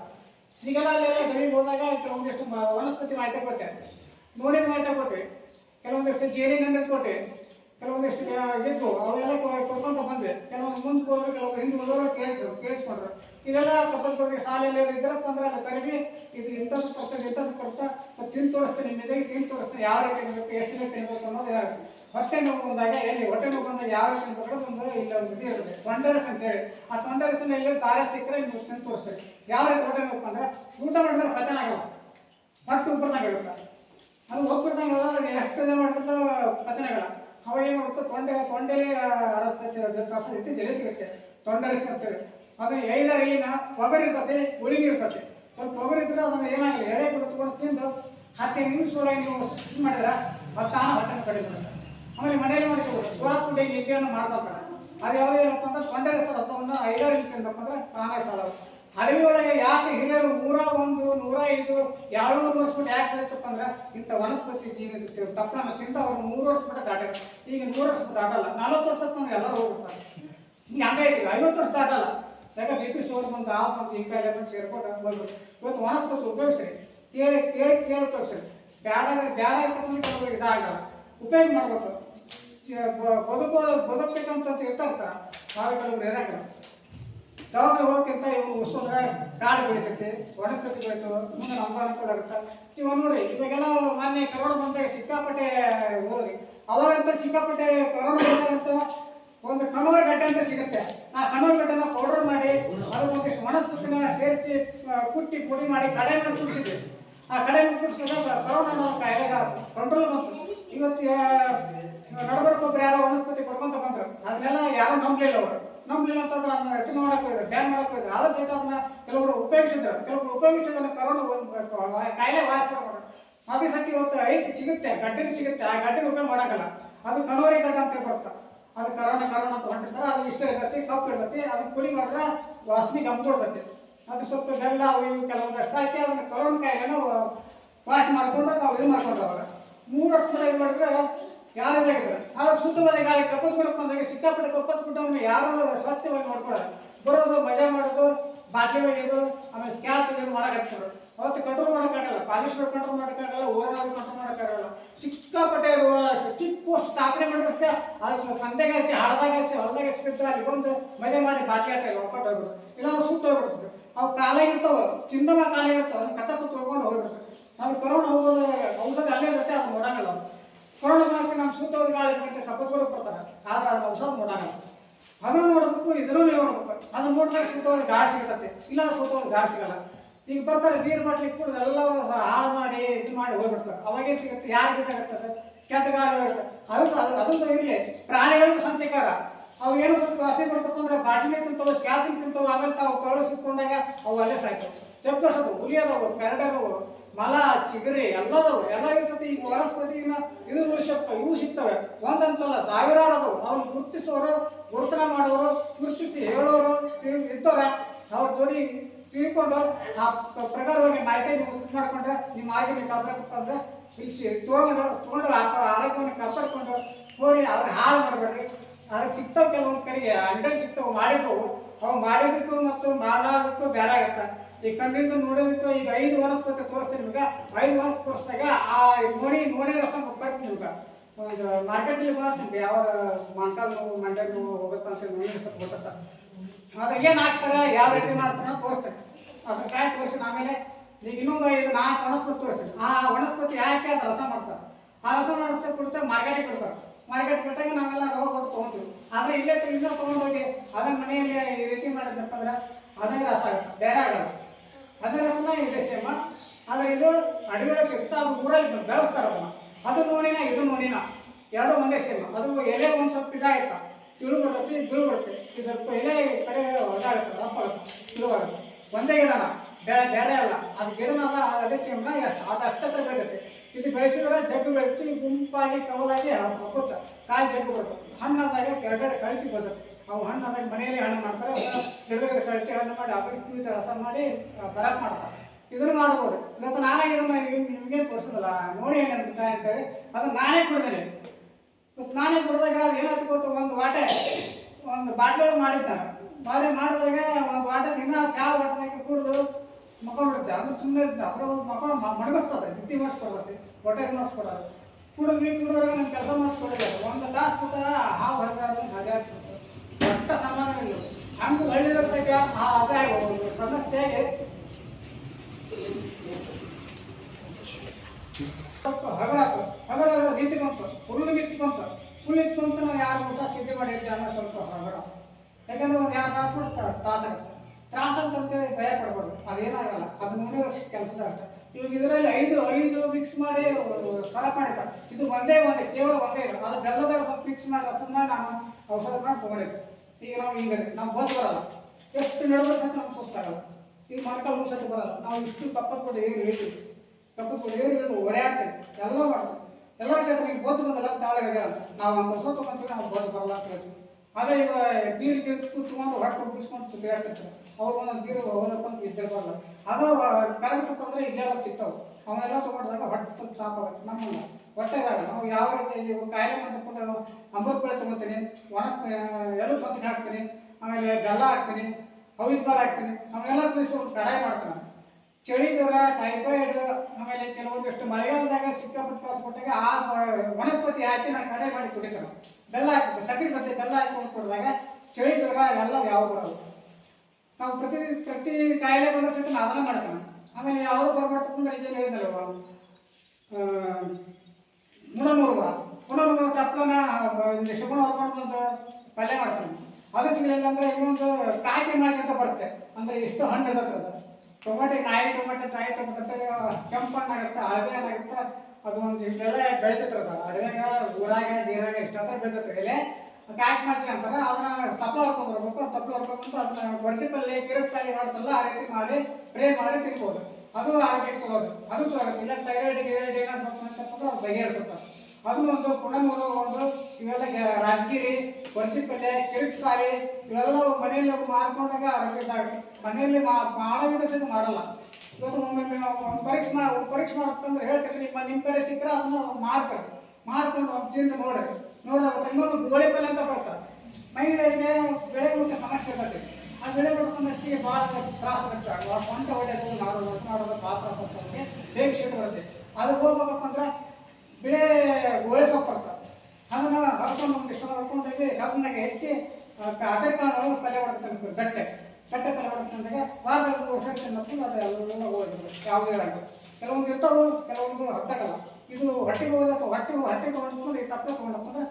ಈಗೆಲ್ಲ ಅಲ್ಲೆಲ್ಲ ಗಡಿಗೆ ಹೋದಾಗ ಕೆಲವೊಂದಿಷ್ಟು ವನಸ್ಪತಿ ಮಾಹಿತಿ ಕೊಟ್ಟೆ. ನೋಡಿದ ಮಾಹಿತಿ ಕೊಟ್ಟೆ. ಕೆಲವೊಂದಿಷ್ಟು ಜೇನಿನಿಂದ ಕೊಟ್ಟೆ. ಕೆಲವೊಂದಿಷ್ಟು ಇದ್ದು ಅವೆಲ್ಲ ಕೊಡ್ಕೊಂತ ಬಂದೆ. ಕೆಲವೊಂದು ಮುಂದೆ ಹೋದ್ರೆ, ಕೆಲವೊಂದು ಹಿಂದೆ ಹೋದವರು ಕೇಳಿದ್ರು, ಕೇಳಿಸ್ಕೊಂಡ್ರು. ಇದೆಲ್ಲ ಕಪ್ಪಲ್ ಬಗ್ಗೆ ಶಾಲೆಯಲ್ಲಿ ಇದ್ರಪ್ಪ ಅಂದ್ರೆ ಅಲ್ಲಿ ತರಬಿ ಇದು ಇಂಥದ್ದು ಕೊಡ್ತಾರೆ ಇಂಥದ್ದು ಕೊಡ್ತಾ ತಿಂದು ತೋರಿಸ್ತೀನಿ ನಿಮ್ಮ ಎದೆಗೆ ತಿಂದು ತೋರಿಸ್ತೀನಿ. ಯಾವ ರೀತಿ ತಿನ್ಬೇಕು ಎಷ್ಟು ತಿನ್ಬೇಕು ಅನ್ನೋದು ಹೇಳುತ್ತೆ ಹೊಟ್ಟೆ ನೋವು ಬಂದಾಗ ಎಲ್ಲಿ? ಹೊಟ್ಟೆ ನೋವು ಬಂದಾಗ ಯಾವ ರೀತಿ ಒಂದು ಇಲ್ಲ ಒಂದು ಇದು ಇರುತ್ತೆ ತೊಂಡರಸ್ ಅಂತ ಹೇಳಿ. ಆ ತೊಂಡರಸನ್ನ ಎಲ್ಲಿ ತಾರೆ ಸಿಕ್ಕರೆ ನೀವು ತೋರಿಸ್ತೀರಿ. ಯಾವ ರೀತಿ ಹೊಟ್ಟೆ ನೋವು ಅಂದ್ರೆ ಊಟ ಮಾಡಿದ್ರೆ ಪಚನ ಆಗಲ್ಲ. ಹೊಟ್ಟು ಉಪ್ಪರ್ನಾಗ ಇರುತ್ತೆ. ಅದು ಒಬ್ಬರದಾಗ ಅದು ಎಷ್ಟು ದಿನ ಮಾಡಿದ್ರೆ ಪಚನ ಆಗಲ್ಲ. ಅವಾಗ ಏನು ಮಾಡುತ್ತೆ? ತೊಂಡೆ ತೊಂಡೆಲಿ ಇತ್ತು ಜಲಿ ಸಿಗುತ್ತೆ. ತೊಂಡರಸ್ ಅಂತೇಳಿ ಅದು ಐದರ ಏನ ಕೊಬ್ಬರಿ ಇರ್ತದೆ ಉಳಿಗೆ ಇರ್ತದೆ. ಸ್ವಲ್ಪ ಕೊಬ್ಬರಿ ಇದ್ರೆ ಅದನ್ನ ಏನಾಗಲಿ? ಎಳೆ ಬಿಡ್ಕೊಂಡು ತಿಂದು ಹತ್ತು ನಿಮಿಷ ಒಳಗೆ ನೀವು ಮಾಡಿದ್ರೆ ಭತ್ತ ಹೊಟ್ಟೆ ಕಡಿಮೆ ಆಮೇಲೆ ಮನೇಲಿ ಮಾಡ್ತೀವಿ ಸೋಡಾ ಪುಡಿ ನಿದ್ದೆಯನ್ನು ಮಾಡ್ಬೇಕಾರೆ ಅದು ಯಾವ್ದು ಏನಪ್ಪ ಅಂದ್ರೆ ತೊಂದರೆ ಸಲಸವನ್ನು ಐದಾರು ಇಂಚ್ ತಿಂದಪ್ಪ ಅಂದ್ರೆ ಸ್ನಾನ ಸಾಲ ಒಳಗೆ ಯಾಕೆ ಹಿರಿಯರು ನೂರ ಒಂದು, ನೂರ ಐದು ಎರಡು ವರ್ಷ ಬಿಟ್ಟು ಯಾಕೆ ಹೇಳ್ತಪ್ಪ ಅಂದ್ರೆ ಇಂಥ ವನಸ್ಪತಿ ಜೀವ ತಪ್ಪನ ತಿಂತ ಅವ್ರು ನೂರು ವರ್ಷ ಬಿಟ್ಟು ದಾಟ್ಯಾರ ಈಗ ನೂರು ವರ್ಷ ದಾಟಲ್ಲ. ನಲವತ್ತು ವರ್ಷ ಅಂದ್ರೆ ಎಲ್ಲರೂ ಹೋಗ್ಬಿಡ್ತಾರೆ. ಹಿಂಗೆ ಹಂಗೆ ಐತಿ ಐವತ್ತು ವರ್ಷ ದಾಟಲ್ಲ. ಯಾಕೆ ಬಿ ಸೋರ್ ಬಂದು ಆ ಬಂತು ಈ ಬಂದು ಸೇರ್ಕೊಂಡು ಬಂದು ಇವತ್ತು ವನಸ್ಪತಿ ಉಪಯೋಗಿಸ್ರಿ. ಕೇಳಿ ಕೇಳಿ ಕೇಳಿ ಉಪಯೋಗಿಸ್ರಿ. ಬ್ಯಾಡ ಬ್ಯಾಡ ಇರ್ತಕ್ಕಂಥ ಇದಾಗಲ್ಲ. ಉಪಯೋಗ ಮಾಡ್ಬೇಕು. ಬದುಕು, ಬದುಕಬೇಕಂತ ಇರ್ತಾರ ನಾವೇ ಕೆಲವ್ರು ಇರಂಗಿಲ್ಲ ದವಾಖಾನೆ ಹೋಗಕ್ಕಿಂತ ಇವ್ನು ಉಸ್ಕೊಂಡ್ರೆ ಕಾಡು ಬೆಳಿತೈತೆ ಒಣಕತ್ತಿ ಬೆಳಿತು ಮುಂದೆ ನಮ್ಮ ಅನುಕೂಲ ಆಗುತ್ತೆ ಇವಾಗ ನೋಡಿ, ಇವಾಗೆಲ್ಲ ಮೊನ್ನೆ ಕರೋಡ ಬಂದಾಗ ಸಿಕ್ಕಾಪಟ್ಟೆ ಹೋದ್ರಿ ಅವರಂತ ಸಿಕ್ಕಾಪಟ್ಟೆ ಕರೋನಾ ಬಂದಾಗಂತ ಒಂದು ಕಣೂರು ಗಡ್ಡೆ ಅಂತ ಸಿಗುತ್ತೆ. ಆ ಕಣೂರು ಗಡ್ಡೆನ ಪೌಡರ್ ಮಾಡಿ ಅದಕ್ಕೊಂದಿಷ್ಟು ವನಸ್ಪತಿನ ಸೇರಿಸಿ ಕುಟ್ಟಿ ಪುಡಿ ಮಾಡಿ ಕಡೆ ಮೇಲೆ ಕುಡಿಸಿದ್ವಿ. ಆ ಕಡೆ ಕುಡಿಸಿದಾಗ ಕರೋನಾ ಕಂಟ್ರೋಲ್ ಬಂತು. ಇವತ್ತು ನಡಬರ್ಕೊಬ್ರು ಯಾರೋ ವನಸ್ಪತಿ ಕೊಡ್ಕೊಂತ ಬಂದ್ರು ಅದನ್ನೆಲ್ಲ ಯಾರು ನಂಬಲಿಲ್ಲ ಅವರು. ನಂಬಲಿಲ್ಲ ಅಂತಂದ್ರೆ ಅದನ್ನ ರಚನೆ ಮಾಡಕ್ ಹೋದ್ರು ಬ್ಯಾನ್ ಮಾಡಕ್ ಹೋದ್ರು ಆದ್ರೆ ಸಹಿತ ಅದನ್ನ ಕೆಲವರು ಉಪಯೋಗಿಸಿದ್ರು. ಕೆಲವರು ಉಪಯೋಗಿಸಿದ್ರೆ ಕರೋನಾ ಕಾಯಿಲೆ ವಾಸ ಮಾಡ್ತಾರೆ ಸಂಖ್ಯೆ ಇವತ್ತು ಐತಿ ಸಿಗುತ್ತೆ, ಗಡ್ಡೆಗೆ ಸಿಗುತ್ತೆ, ಆ ಗಡ್ಡೆಗೆ ಉಪಯೋಗ ಮಾಡಕ್ಕಲ್ಲ ಅದು ಕಣೋರಿ ಗಡ್ಡೆ ಅಂತ ಬರುತ್ತೆ ಅದು ಕರೋನಾ ಕರೋನಾ ಅಂತ ಹೊಂಟಿರ್ತಾರೆ. ಅದು ಇಷ್ಟ ಇರ್ತೈತಿ, ಕಪ್ಪು ಇರ್ತೈತಿ, ಅದು ಕೂಲಿ ಮಾಡಿದ್ರೆ ವಾಸನೆ ಗಮ್ ಕೊಡ್ತೈತಿ. ಅದು ಸ್ವಲ್ಪ ಬೆಲ್ಲ, ಅವು ಇವು ಕೆಲವೊಂದಷ್ಟು ಹಾಕಿ ಅದನ್ನ ಕರೋನಾ ಕಾಯಿಲೆನೂ ವಾಸಿ ಮಾಡ್ಕೊಂಡು ನಾವು ಇದು ಮಾಡ್ಕೊಂಡ್ರೆ ಮೂರು ವರ್ಷ ಮಾಡಿದ್ರೆ ಯಾರು ಆ ಶುದ್ಧವಾದ ಗಾಳಿ ಕಪ್ಪತ್ ಬಿಡಕ್ಕೆ ಬಂದಾಗ ಸಿಕ್ಕಾಪಟ್ಟೆ ಕಪ್ಪತ್ ಬಿಟ್ಟವನ್ನ ಯಾರು ಸ್ವಚ್ಛವಾಗಿ ನೋಡ್ಕೊಳ್ಳೋದು ಬರೋದು, ಮಜಾ ಮಾಡೋದು, ಬಾಟ್ಲಿ ಒಯ್ಯೋದು ಆಮೇಲೆ ಸ್ಕ್ಯಾಚ್ ಒಯ್ಯೋದು ಮಾಡಕತ್ತಿದ್ರು ಅವತ್ತು ಕಂಟ್ರೋಲ್ ಮಾಡೋಕ್ಕಾಗಲ್ಲ. ಪಾಲಿಶ್ ಕಂಟ್ರೋಲ್ ಮಾಡೋಕ್ಕಾಗಲ್ಲ ಓವರ್ ಕಂಟ್ರೋಲ್ ಮಾಡೋಕ್ಕಾಗಲ್ಲ. ಸಿಕ್ಕಾಪಟ್ಟೆ ಚಿಕ್ಕ ಸ್ಥಾಪನೆ ಮಾಡಿದ್ರೆ ಅದು ಸಂತೆಗೆ ಹಚ್ಚಿ ಹಳದಾಗ ಹಚ್ಚಿ, ಹೊಲದಾಗ ಹಚ್ಚಿ ಬಿಟ್ಟರೆ ಅಲ್ಲಿ ಬಂದು ಮಜಾ ಮಾಡಿ ಬಾಟ್ಲಿ ಆಟ ಒಪ್ಪಟ್ಟು ಹೋಗ್ಬಿಡು ಇಲ್ಲ ಸುಟ್ಟು ಹೋಗ್ಬಿಡ್ತು ಅವು ಕಾಲ ಇರ್ತಾವ ಚಿನ್ನವ ಕಾಲ ಇರ್ತಾವ, ಅದನ್ನ ತೊಳ್ಕೊಂಡು ಹೋಗ್ಬಿಡ್ತು ಅದು ಕೊರೋನಾ ಹೋಗೋದು, ಔಷಧ ಅಲ್ಲೇ ಇರುತ್ತೆ ಅದು ನೋಡಂಗಿಲ್ಲ ಕೊರೋನಾ ಮಾರ್ಕ್ ನಮ್ಮ ಸೂತ್ರ ಗಾಳಿ ಅಂತ ಕಪ್ಪತ್ಗಳು ಕೊಡ್ತಾರೆ. ಆದ್ರೆ ಅದು ಔಷಧ ನೋಡಂಗಿಲ್ಲ ಅದನ್ನು ನೋಡ್ಬೇಕು ಇದನ್ನು ನೋಡ್ಬೇಕು. ಅದನ್ನ ನೋಡಿದಾಗ ಶುದ್ಧವಾದ ಗಾಳಿ ಸಿಗತ್ತೆ ಇಲ್ಲ ಶುದ್ಧವಾದ ಗಾಳಿ ಸಿಗಲ್ಲ. ಈಗ ಬರ್ತಾರೆ, ನೀರು ಮಾಡ್ಲಿಕ್ಕೆ ಕೂಡ ಎಲ್ಲ ಹಾಳು ಮಾಡಿ, ಇದು ಮಾಡಿ ಹೋಗ್ಬಿಡ್ತಾರೆ. ಅವಾಗೇನು ಸಿಗುತ್ತೆ? ಯಾರು ಬೇಕಾಗುತ್ತೆ ಕೆಟ್ಟ ಗಾಳಿ ಹೋಗುತ್ತೆ ಅದು ಅದು ಅದೊಂದು ಇರಲಿ. ಪ್ರಾಣಿಗಳಿಗೂ ಸಂಚಕಾರ. ಅವು ಏನು ವಾಸನೆ ಬರ್ತಪ್ಪ ಅಂದ್ರೆ ಬಾಟ್ಲಿ ತಿಂತವು ಸ್ಕ್ಯಾಚಿಂಗ್ ತಿಂತವು ಆಮೇಲೆ ತಾವು ಕಳು ಸಿಕ್ಕೊಂಡಾಗ ಅವು ಅಲ್ಲೇ ಸಾಯ್ತವೆ. ಚಪ್ಪಸದು ಹುಲಿ ಅದಾವು ಕರಡೆ ಅದಾವು. ಮಲ, ಚಿಗರಿ, ಎಲ್ಲದವು. ಎಲ್ಲ ಇರ್ತದೆ ಈ ವನಸ್ಪತಿನ ಇದು ಉಳಿಸಪ್ಪ ಇವು ಸಿಗ್ತವೆ. ಒಂದಂತಲ್ಲ ಸಾವಿರಾರು ಅದಾವು ಅವ್ನು ಗುರುತಿಸೋರು ಗುರುತನ ಮಾಡೋರು ಗುರುತಿಸಿ ಹೇಳೋರು ಇರ್ತವ್ರ ಅವ್ರ ಜೋಡಿ ತಿಳ್ಕೊಂಡು ಆ ಪ್ರಕಾರವಾಗಿ ಮಾಹಿತಿ ಮಾಡ್ಕೊಂಡ್ರೆ, ನಿಮ್ಮ ಆರೋಗ್ಯ ಕಾಪಾಡಬೇಕು ಅಂದ್ರೆ ಇಳಿಸಿ ತೊಗೊಂಡು ತೊಗೊಂಡು ಆ- ಆರೋಗ್ಯವನ್ನು ಕಾಪಾಡಿಕೊಂಡು ಹೋಗಿ ಅದ್ರ ಹಾಳು ಮಾಡಬೇಡ್ರಿ. ಅದಕ್ಕೆ ಸಿಗ್ತಾವ ಕೆಲವೊಂದು ಕಡೆಗೆ ಅಂಗಡಿ ಸಿಗ್ತವೆ ಮಾಡಿದ್ದವು ಅವು ಮಾಡಿದ್ದಕ್ಕೂ ಮತ್ತು ಮಾಡೋದಕ್ಕೂ ಬೇರೆ ಆಗತ್ತೆ. ಈ ಕಣ್ಣಿಂದ ನೋಡೋದಿತ್ತು ಈಗ ಐದು ವನಸ್ಪತಿ ತೋರಿಸ್ತೀನಿ ನಿಮ್ಗೆ ಐದು ವರ್ಷ ತೋರಿಸಿದಾಗ ಆ ನೋಡಿ ನೋಡಿ ರಸ ಬರ್ತೀನಿ ನಿಮ್ಗೆ ಒಂದು ಮಾರ್ಕೆಟಲ್ಲಿ ಬರ್ತೀನಿ ಯಾವ ಮಂಟಲ್ ನೋವು ಮಂಡ್ಯ ನೋವು ಹೋಗುತ್ತೆ ಅಂತ ನೋಡಿ ಸ್ವಲ್ಪ ಗೊತ್ತತ್ತ ಅದ್ರ ಏನು ಹಾಕ್ತಾರೆ, ಯಾವ ರೀತಿ ಮಾಡ್ತಾರೆ ತೋರಿಸ್ತೇನೆ. ಅದ್ರ ಕಾಯಿ ತೋರಿಸಿ ಆಮೇಲೆ ಈಗ ಇನ್ನೊಂದು ಐದು ನಾಲ್ಕು ವನಸ್ಪತಿ ತೋರಿಸ್ತೀನಿ. ಆ ವನಸ್ಪತಿ ಯಾಕೆ ಅದು ರಸ ಮಾಡ್ತಾರೆ? ಆ ರಸ ಮಾಡಿಸ್ತಾ ಕೊಡ್ತಾರೆ, ಮಾರ್ಕೆಟಿಗೆ ಕೊಡ್ತಾರೆ. ಮಾರ್ಕೆಟ್ ಕೊಟ್ಟಾಗ ನಾವೆಲ್ಲ ರೋಗ ಕೊಟ್ಟು ತೊಗೊಂತೀವಿ. ಆದ್ರೆ ಇಲ್ಲೇ ತ- ಇಲ್ಲೇ ತೊಗೊಂಡೋಗಿ ಅದನ್ನ ಮನೆಯಲ್ಲಿ ಈ ರೀತಿ ಮಾಡಿದ್ನಪ್ಪ ಅಂದ್ರೆ ಅದೇ ರಸ ಆಗುತ್ತೆ ಬೇರೆ ಆಗಲ್ಲ. ಅದೇ ರಸನ ಇದೆ ಸೇಮ ಆದ್ರೆ ಇದು ಅಡವಿಯಲ್ಲಿ ಸಿಗ್ತಾ ಅದು ಊರಲ್ಲಿ ಬೆಳೆಸ್ತಾರ ಅದನ್ನ ಅದು ನೋಡಿನ, ಇದು ನೋಡಿನ. ಎರಡು ಒಂದೇ ಸೇಮ ಅದು ಎಲೆ ಒಂದು ಸ್ವಲ್ಪ ಇದಾಯ್ತ ತಿಳು ಬರ್ತೈತಿ ಬಿಳು ಬರ್ತೈತಿ. ಈ ಸ್ವಲ್ಪ ಎಲೆ ಕಡೆ ತಿಳುವಾಗುತ್ತೆ ಒಂದೇ ಗಿಡನ ಬೇರೆ ಬೇರೆ ಅಲ್ಲ. ಅದು ಗಿಡನಲ್ಲ, ಅದು ಸೇಮ್ನ ಅದು ಅಷ್ಟತ್ರ ಬೆಳೆಯುತ್ತೆ. ಇದು ಬೆಳೆಸಿದ್ರೆ ಜಗ್ಗು ಬೆಳೆಯುತ್ತೆ, ಗುಂಪಾಗಿ ಕವಲಾಗಿ ಹಬ್ಬುತ್ತೆ. ಕಾಯಿ ಜಗ್ಗು ಬರುತ್ತೆ. ಹಣ್ಣಾದಾಗ ಕೆಳಗಡೆ ಕಳಿಸಿ ಬರ್ತೈತೆ. ಅವು ಹಣ್ಣು ಅದಕ್ಕೆ ಮನೆಯಲ್ಲಿ ಹಣ್ಣು ಮಾಡ್ತಾರೆ ಗಿಡದ ಕಳಿಸಿ ಹಣ್ಣು ಮಾಡಿ ಅದಕ್ಕೆ ಪೂಜೆ ರಸ ಮಾಡಿ ಬರಾಕ್ ಮಾಡ್ತಾರೆ. ಇದನ್ನು ಮಾಡ್ಬೋದು. ಇವತ್ತು ನಾನೇ ಇದನ್ನ ನಿಮಗೆ ತೋರಿಸೋದಿಲ್ಲ ನೋಡಿ ಏನಂತ ಅಂತೇಳಿ ಅದನ್ನ ನಾನೇ ಕುಡಿದೇನೆ ಇವತ್ತು ನಾನೇ ಕುಡಿದಾಗ ಅದು ಏನಾಯ್ತು ಗೊತ್ತು? ಒಂದು ವಾಟೆ, ಒಂದು ಬಾಟ್ಲಿ ಮಾಡಿದ್ದಾರೆ ಬಾರಿ ಮಾಡಿದಾಗ ಒಂದು ವಾಟೆ ದಿನ ಚಹಾ ವಾಟನಾಗಿ ಕುಡಿದು ಮಕ್ಕೊಂಡ್ಬಿಡುತ್ತೆ ಅದು ಸುಮ್ಮನೆ ಇರುತ್ತೆ ಒಂದು ಮಕ ಮಡಗಿಸ್ತದೆ. ಬಿತ್ತಿ ಮಾಡಿಸ್ಕೊಡತ್ತೆ ಹೊಟ್ಟೆ ಮಾಡಿಸ್ಕೊಡೋದು. ಕುಡಿದ್ವಿ ಕುಡಿದ್ರೆ ನಮ್ಮ ಕೆಲಸ ಮಾಡಿಸ್ಕೊಡಬೇಕು ಒಂದು ತಾಸು ಕೂಡ ಹಾವು ಹೊರಗಾದ್ರೆ ಹರಿಯಾಡ್ಸ್ಬಿಡ್ತು ಒಟ್ಟ ಸಮಾನ ಇಲ್ಲ ಹಂಗೆ ಹಳ್ಳಿದಾಗ ಆ ಒಂದು ಸಮಸ್ಯೆಗೆ ಹಗರಾತು ಹಗರ ರೀತಿ ಬಂತು. ಹುಲ್ಲು ಬಿತ್ತು ಬಂತು. ಇತ್ತು ಅಂತ ನಾವು ಯಾರು ಊಟ ಸಿದ್ಧಿ ಮಾಡಿದ್ದೆ ಅನ್ನೋ ಸ್ವಲ್ಪ ಹಗರ ಯಾಕಂದ್ರೆ ಒಂದು ಯಾರು ತಾಸು ಬಿಡ್ತಾರೆ ತಾಸಾಗುತ್ತೆ ತ್ರಾಸ ಅಂತಂತೇಳಿ ಭಯ ಪಡ್ಬಾರ್ದು ಅದೇನಾಗಲ್ಲ. ಅದು ಮೂರೇ ವರ್ಷ ಕೆಲಸದ ಇವಾಗ ಇದರಲ್ಲಿ ಐದು ಐದು ಮಿಕ್ಸ್ ಮಾಡಿ ಸರ ಮಾಡಿದ್ದಾರೆ ಇದು ಒಂದೇ ಒಂದೇ, ಕೇವಲ ಒಂದೇ ಇದೆ ಅದು ಸ್ವಲ್ಪ ಮಿಕ್ಸ್ ಮಾಡಿ ಅದನ್ನ ನಾನು ಔಷಧ ತೊಗೊಂಡಿದ್ದೆ ಈಗ ನಾವು ಈಗ ನಾವು ಬಂದು ಬರಲ್ಲ ಎಷ್ಟು ನಡೆದ್ರೆ ಸಹ ನಮ್ಗೆ ಸುಸ್ತಾಗಲ್ಲ ಈಗ ಮಾಡ್ಕೊಂಡು ಮುಗಿಸೋದು ಬರಲ್ಲ ನಾವು ಇಷ್ಟು ತಪ್ಪ ಕೊಡಿ ಏನು ಹೇಳ್ತೀವಿ? ತಪ್ಪ ಕೊಡಿ ಏನು ಹೇಳಿ ಓಡಾಡ್ತೇವೆ ಎಲ್ಲ ಮಾಡ್ತೇವೆ. ಎಲ್ಲ ಕೇಳ್ತಾರೆ ಈಗ ಬೋಧು ಬಂದಲ್ಲ ತಾಳಾಗ ಅಂತ. ನಾವು ಒಂದು ವರ್ಷ ತಗೊಂತೀವಿ ನಾವು ಬೋತ್ ಬರಲ್ಲ ಅಂತ ಹೇಳ್ತೀವಿ. ಅದೇ ಈಗ ಬೀರ್ ಗೀರ್ ಕೂತ್ಕೊಂಡು ಹೊಟ್ಟೆ ಬಿಡಿಸ್ಕೊಂಡು ಸುತ್ತಾಡ್ತಿರ್ತಾರೆ ಅವ್ರು ಒಂದೊಂದು ಬೀರು ಹೋದಕ್ಕಂತ ಇದ್ದೇ ಬರಲ್ಲ. ಅದು ಕರಗಿಸಪ್ಪ ಅಂದ್ರೆ ಇಲ್ಲೆಲ್ಲ ಸಿಗ್ತಾವೆ. ಅವನ್ನೆಲ್ಲ ತೊಗೊಂಡಾಗ ಹೊಟ್ಟೆ ಆಗುತ್ತೆ ನಮ್ಮಲ್ಲ. ಹೊಟ್ಟೆದಾಗ ನಾವು ಯಾವ ರೀತಿಯಲ್ಲಿ ಕಾಯಿಲೆ ಮಾಡ್ತಕ್ಕಂಥ ಅಂದ್ರೆ ತಗೋತೀನಿ. ಒಣ ಎರಡು ಸೊತ್ತಿಗೆ ಹಾಕ್ತೀನಿ. ಆಮೇಲೆ ಬೆಲ್ಲ ಹಾಕ್ತೀನಿ. ಹೌಸ್ ಹಾಕ್ತೀನಿ. ಅವನ್ನೆಲ್ಲ ಕುದಿಸಿ ಒಂದು ಕಡಾಯಿ ಮಾಡ್ತೀನಿ. ಚಳಿ ಜ್ವರ ಟೈಫಾಯ್ಡ್ ಆಮೇಲೆ ಕೆಲವೊಂದಿಷ್ಟು ಮಳೆಗಾಲದಾಗ ಸಿಕ್ಕಾಪಟ್ಟು ಕಾಸು ಕೊಟ್ಟಾಗ ಆ ವನಸ್ಪತಿ ಹಾಕಿ ನಾನು ಕಡೆ ಮಾಡಿ ಕುಡಿತಾನೆ. ಬೆಲ್ಲ ಹಾಕ್ತೀನಿ ಸಕ್ಕರೆ ಮತ್ತೆ ಬೆಲ್ಲ ಹಾಕೊಂಡು ಕೊಡಿದಾಗ ಚಳಿ ಜ್ವರ ಎಲ್ಲ ಯಾವ ಬರಲ್ಲ. ನಾವು ಪ್ರತಿ ಪ್ರತಿ ಕಾಯಿಲೆ ಬಂದ ಸಹಿತ ನಾನು ಅದನ್ನ ಮಾಡ್ತಾನೆ ಆಮೇಲೆ ಯಾವುದು ಬರಬಾರ್ದು ಅಂದ್ರೆ ಏನು ಹೇಳಿದಲ್ಲ ಮುನ್ನೂರು ಮುನ್ನೂರು ತಪ್ಪಲನ ಇಲ್ಲಿ ಗುಣ ಹೊರ್ಕೊಂಡು ಪಲ್ಯ ಮಾಡ್ತೀನಿ. ಅದು ಸಿಗಲಿಲ್ಲ ಅಂದ್ರೆ ಇನ್ನೊಂದು ಕಾಯಿ ಮಾಡಿ ಅಂತ ಬರುತ್ತೆ. ಅಂದ್ರೆ ಎಷ್ಟು ಹಣ್ಣು ಇರುತ್ತೆ ಅದು ಟೊಮೆಟೊ ನಾಯಿ ಟೊಮೆಟೊ ನಾಯಿ ಟೊಮೆಟೊ ಕೆಂಪು ಹಣ್ಣಾಗುತ್ತೆ ಹಳದಿ ಹಣ್ಣಾಗುತ್ತೆ ಅದು ಒಂದು ಇಷ್ಟೆಲ್ಲ ಬೆಳಿತೈತ್ರದ ಅಡವೆಗ ಊರಾಗ, ನೀರಾಗ ಇಷ್ಟೊತ್ತ ಬೆಳಿತೈತೆ ಎಲೆ ಕಾಯಿ ಮಾಡ್ಸಿ ಅಂತಾರೆ. ಅದನ್ನ ತಪ್ಪಲ ಹೊರ್ಕೊಂಡು ಬರ್ಬೇಕು. ತಪ್ಪಲ ಹೊರ್ಕೊಂಡು ಅದನ್ನ ಬಡಿಸಿ ಪಲ್ಯ ಕಿರಕ್ ಸಾಲಿ ಮಾಡ್ತಲ್ಲ ಆ ರೀತಿ ಮಾಡಿ ಫ್ರೈ ಮಾಡಿ ತಿನ್ಬೋದು. ಅದು ಆರೋಗ್ಯಕ್ಕೆ ಚಲೋ ಅದು ಚಲೋ ಇಲ್ಲ ಥೈರಾಯ್ಡ್ ಗೈರಾಯ್ಡ್ ಏನಾದ್ರು ಬಂತಂದ್ರೆ ಅದು ಬಗೆಹರಿಸುತ್ತೆ ಅದು ಒಂದು ಪುಣಮೂರು ಒಂದು ಇವೆಲ್ಲ ರಾಜಗಿರಿ ಗೊಡಸಿ ಪಲ್ಯ ಕಿರಿಕ್ ಸಾರಿ ಇವೆಲ್ಲ ಮನೆಯಲ್ಲಿ ಮಾಡ್ಕೊಂಡಾಗ ಆರೋಗ್ಯದಾಗ ಮನೆಯಲ್ಲಿ ಮಾಡೋದಿದ್ರೆ ಮಾಡಲ್ಲ. ಇವತ್ತು ಒಮ್ಮೆ ಪರೀಕ್ಷೆ ಮಾಡಿ ಪರೀಕ್ಷೆ ಮಾಡ್ಬೇಕಂದ್ರೆ ಹೇಳ್ತೀರಿ, ನಿಮ್ಮ ನಿಮ್ಮ ಕಡೆ ಸಿಕ್ಕರೆ ಅದನ್ನ ಮಾಡ್ತಾರೆ ಮಾಡ್ಕೊಂಡು ಅಜ್ಜಿಂದ ನೋಡಿ ನೋಡಿದಾಗ ಇನ್ನೊಂದು ಗೋಳಿ ಪಲ್ಯ ಅಂತ ಬರ್ತಾರೆ. ಮಹಿಳೆಯರಿಗೆ ಬೆಳೆ ಊಟ ಸಮಸ್ಯೆ ಇರ್ತದೆ. ಆ ಬೆಳೆ ಬಡ್ಕೊಂಡು ಹಚ್ಚಿ ಭಾಳ ತ್ರಾಸ ಆಗುತ್ತೆ ಆ ಸ್ವಂತ ಒಳ್ಳೆಯದು ನಾವು ವರ್ಕ್ ಮಾಡೋದು ಭಾಳ ತ್ರಾಸ ಆಗ್ತದೆ ಬೇಗ ಶೀಟ್ ಬರುತ್ತೆ ಅದಕ್ಕೆ ಹೋಗ್ಬೇಕಪ್ಪ ಅಂದ್ರೆ ಬೆಳೆ ಗೋಳೆ ಸೊಪ್ಪು ಬರ್ತದೆ ಅದನ್ನ ಹರ್ಕೊಂಡು ಒಂದಿಷ್ಟು ಹರ್ಕೊಂಡೋಗಿ ಸಾಧನಾಗೆ ಹೆಚ್ಚಿ ಅಡಕಾಳು ಪಲ್ಯ ಹೊಡ್ಕೊಂಡು ಗಟ್ಟೆ ಗಟ್ಟೆ ಪಲ್ಯ ಹೊಡ್ಕೊಂಡಾಗ ವಾರದಲ್ಲಿ ವರ್ಷಕ್ಕೆ ಮತ್ತು ಅದು ಎಲ್ಲ ಹೋಗಿದ್ರು ಯಾವುದೇ ಹೇಳಂಗಿಲ್ಲ ಕೆಲವೊಂದು ಇರ್ತಾವು, ಕೆಲವೊಂದು ಹತ್ತಕಲ್ಲ ಇದು ಹೊಟ್ಟೆಗೆ ಹೋದ ಅಥವಾ ಹೊಟ್ಟೆ ಹೊಟ್ಟೆಗೆ ತೊಗೊಂಡು ಈ ತಪ್ಪಲೆ ತೊಗೊಂಡಪ್ಪ ಅಂದ್ರೆ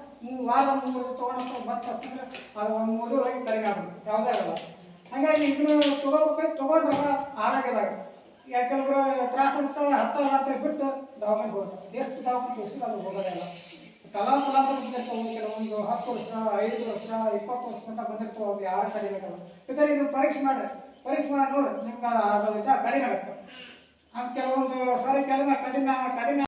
ವಾರ ಮೂರು ತೊಗೊಂಡಪ್ಪ ಬಂತ ಅಂದ್ರೆ ಅದು ಒಂದು ಮೂರು ಕಡಿಮೆ ಆಗುತ್ತೆ. ಯಾವುದೇ ಆಗಲ್ಲ. ಹಾಗಾಗಿ ಇದನ್ನು ತಗೋಬೇಕು ತಗೊಂಡ್ರಾಗ ಆರೋಗ್ಯದಾಗ. ಯಾ ಕೆಲವರು ತ್ರಾಸ ಅಂತ ಹತ್ತಲ್ಲ ಅಂತ ಬಿಟ್ಟು ದವಾಖಾನೆ ಹೋಗ್ತಾರೆ. ಎಷ್ಟು ದವಾಖಾನೆ ತೋರಿಸಿದ್ರು ಅದು ಹೋಗೋದೇ ಇಲ್ಲ ಕಲಾ ಬಂದಿರ್ತಾವೆ ಕೆಲವೊಂದು ಹತ್ತು ವರ್ಷ, ಐದು ವರ್ಷ, ಇಪ್ಪತ್ತು ವರ್ಷ ಅಂತ ಬಂದಿರ್ತಾವೆ ಅದು ಯಾರು ಕಡಿಮೆ ಆಗಲ್ಲ ಬೇಕಾದ್ರೆ ಇದು ಪರೀಕ್ಷೆ ಮಾಡಿ ಪರೀಕ್ಷೆ ಮಾಡಿ ನೋಡಿ ನಿಮ್ಗೆ ಅದು ಕಡಿಮೆ ಆಗುತ್ತೆ. ಕೆಲವೊಂದು ಸಾರಿ ಕೆಲವೇ ಕಡಿಮೆ ಕಡಿಮೆ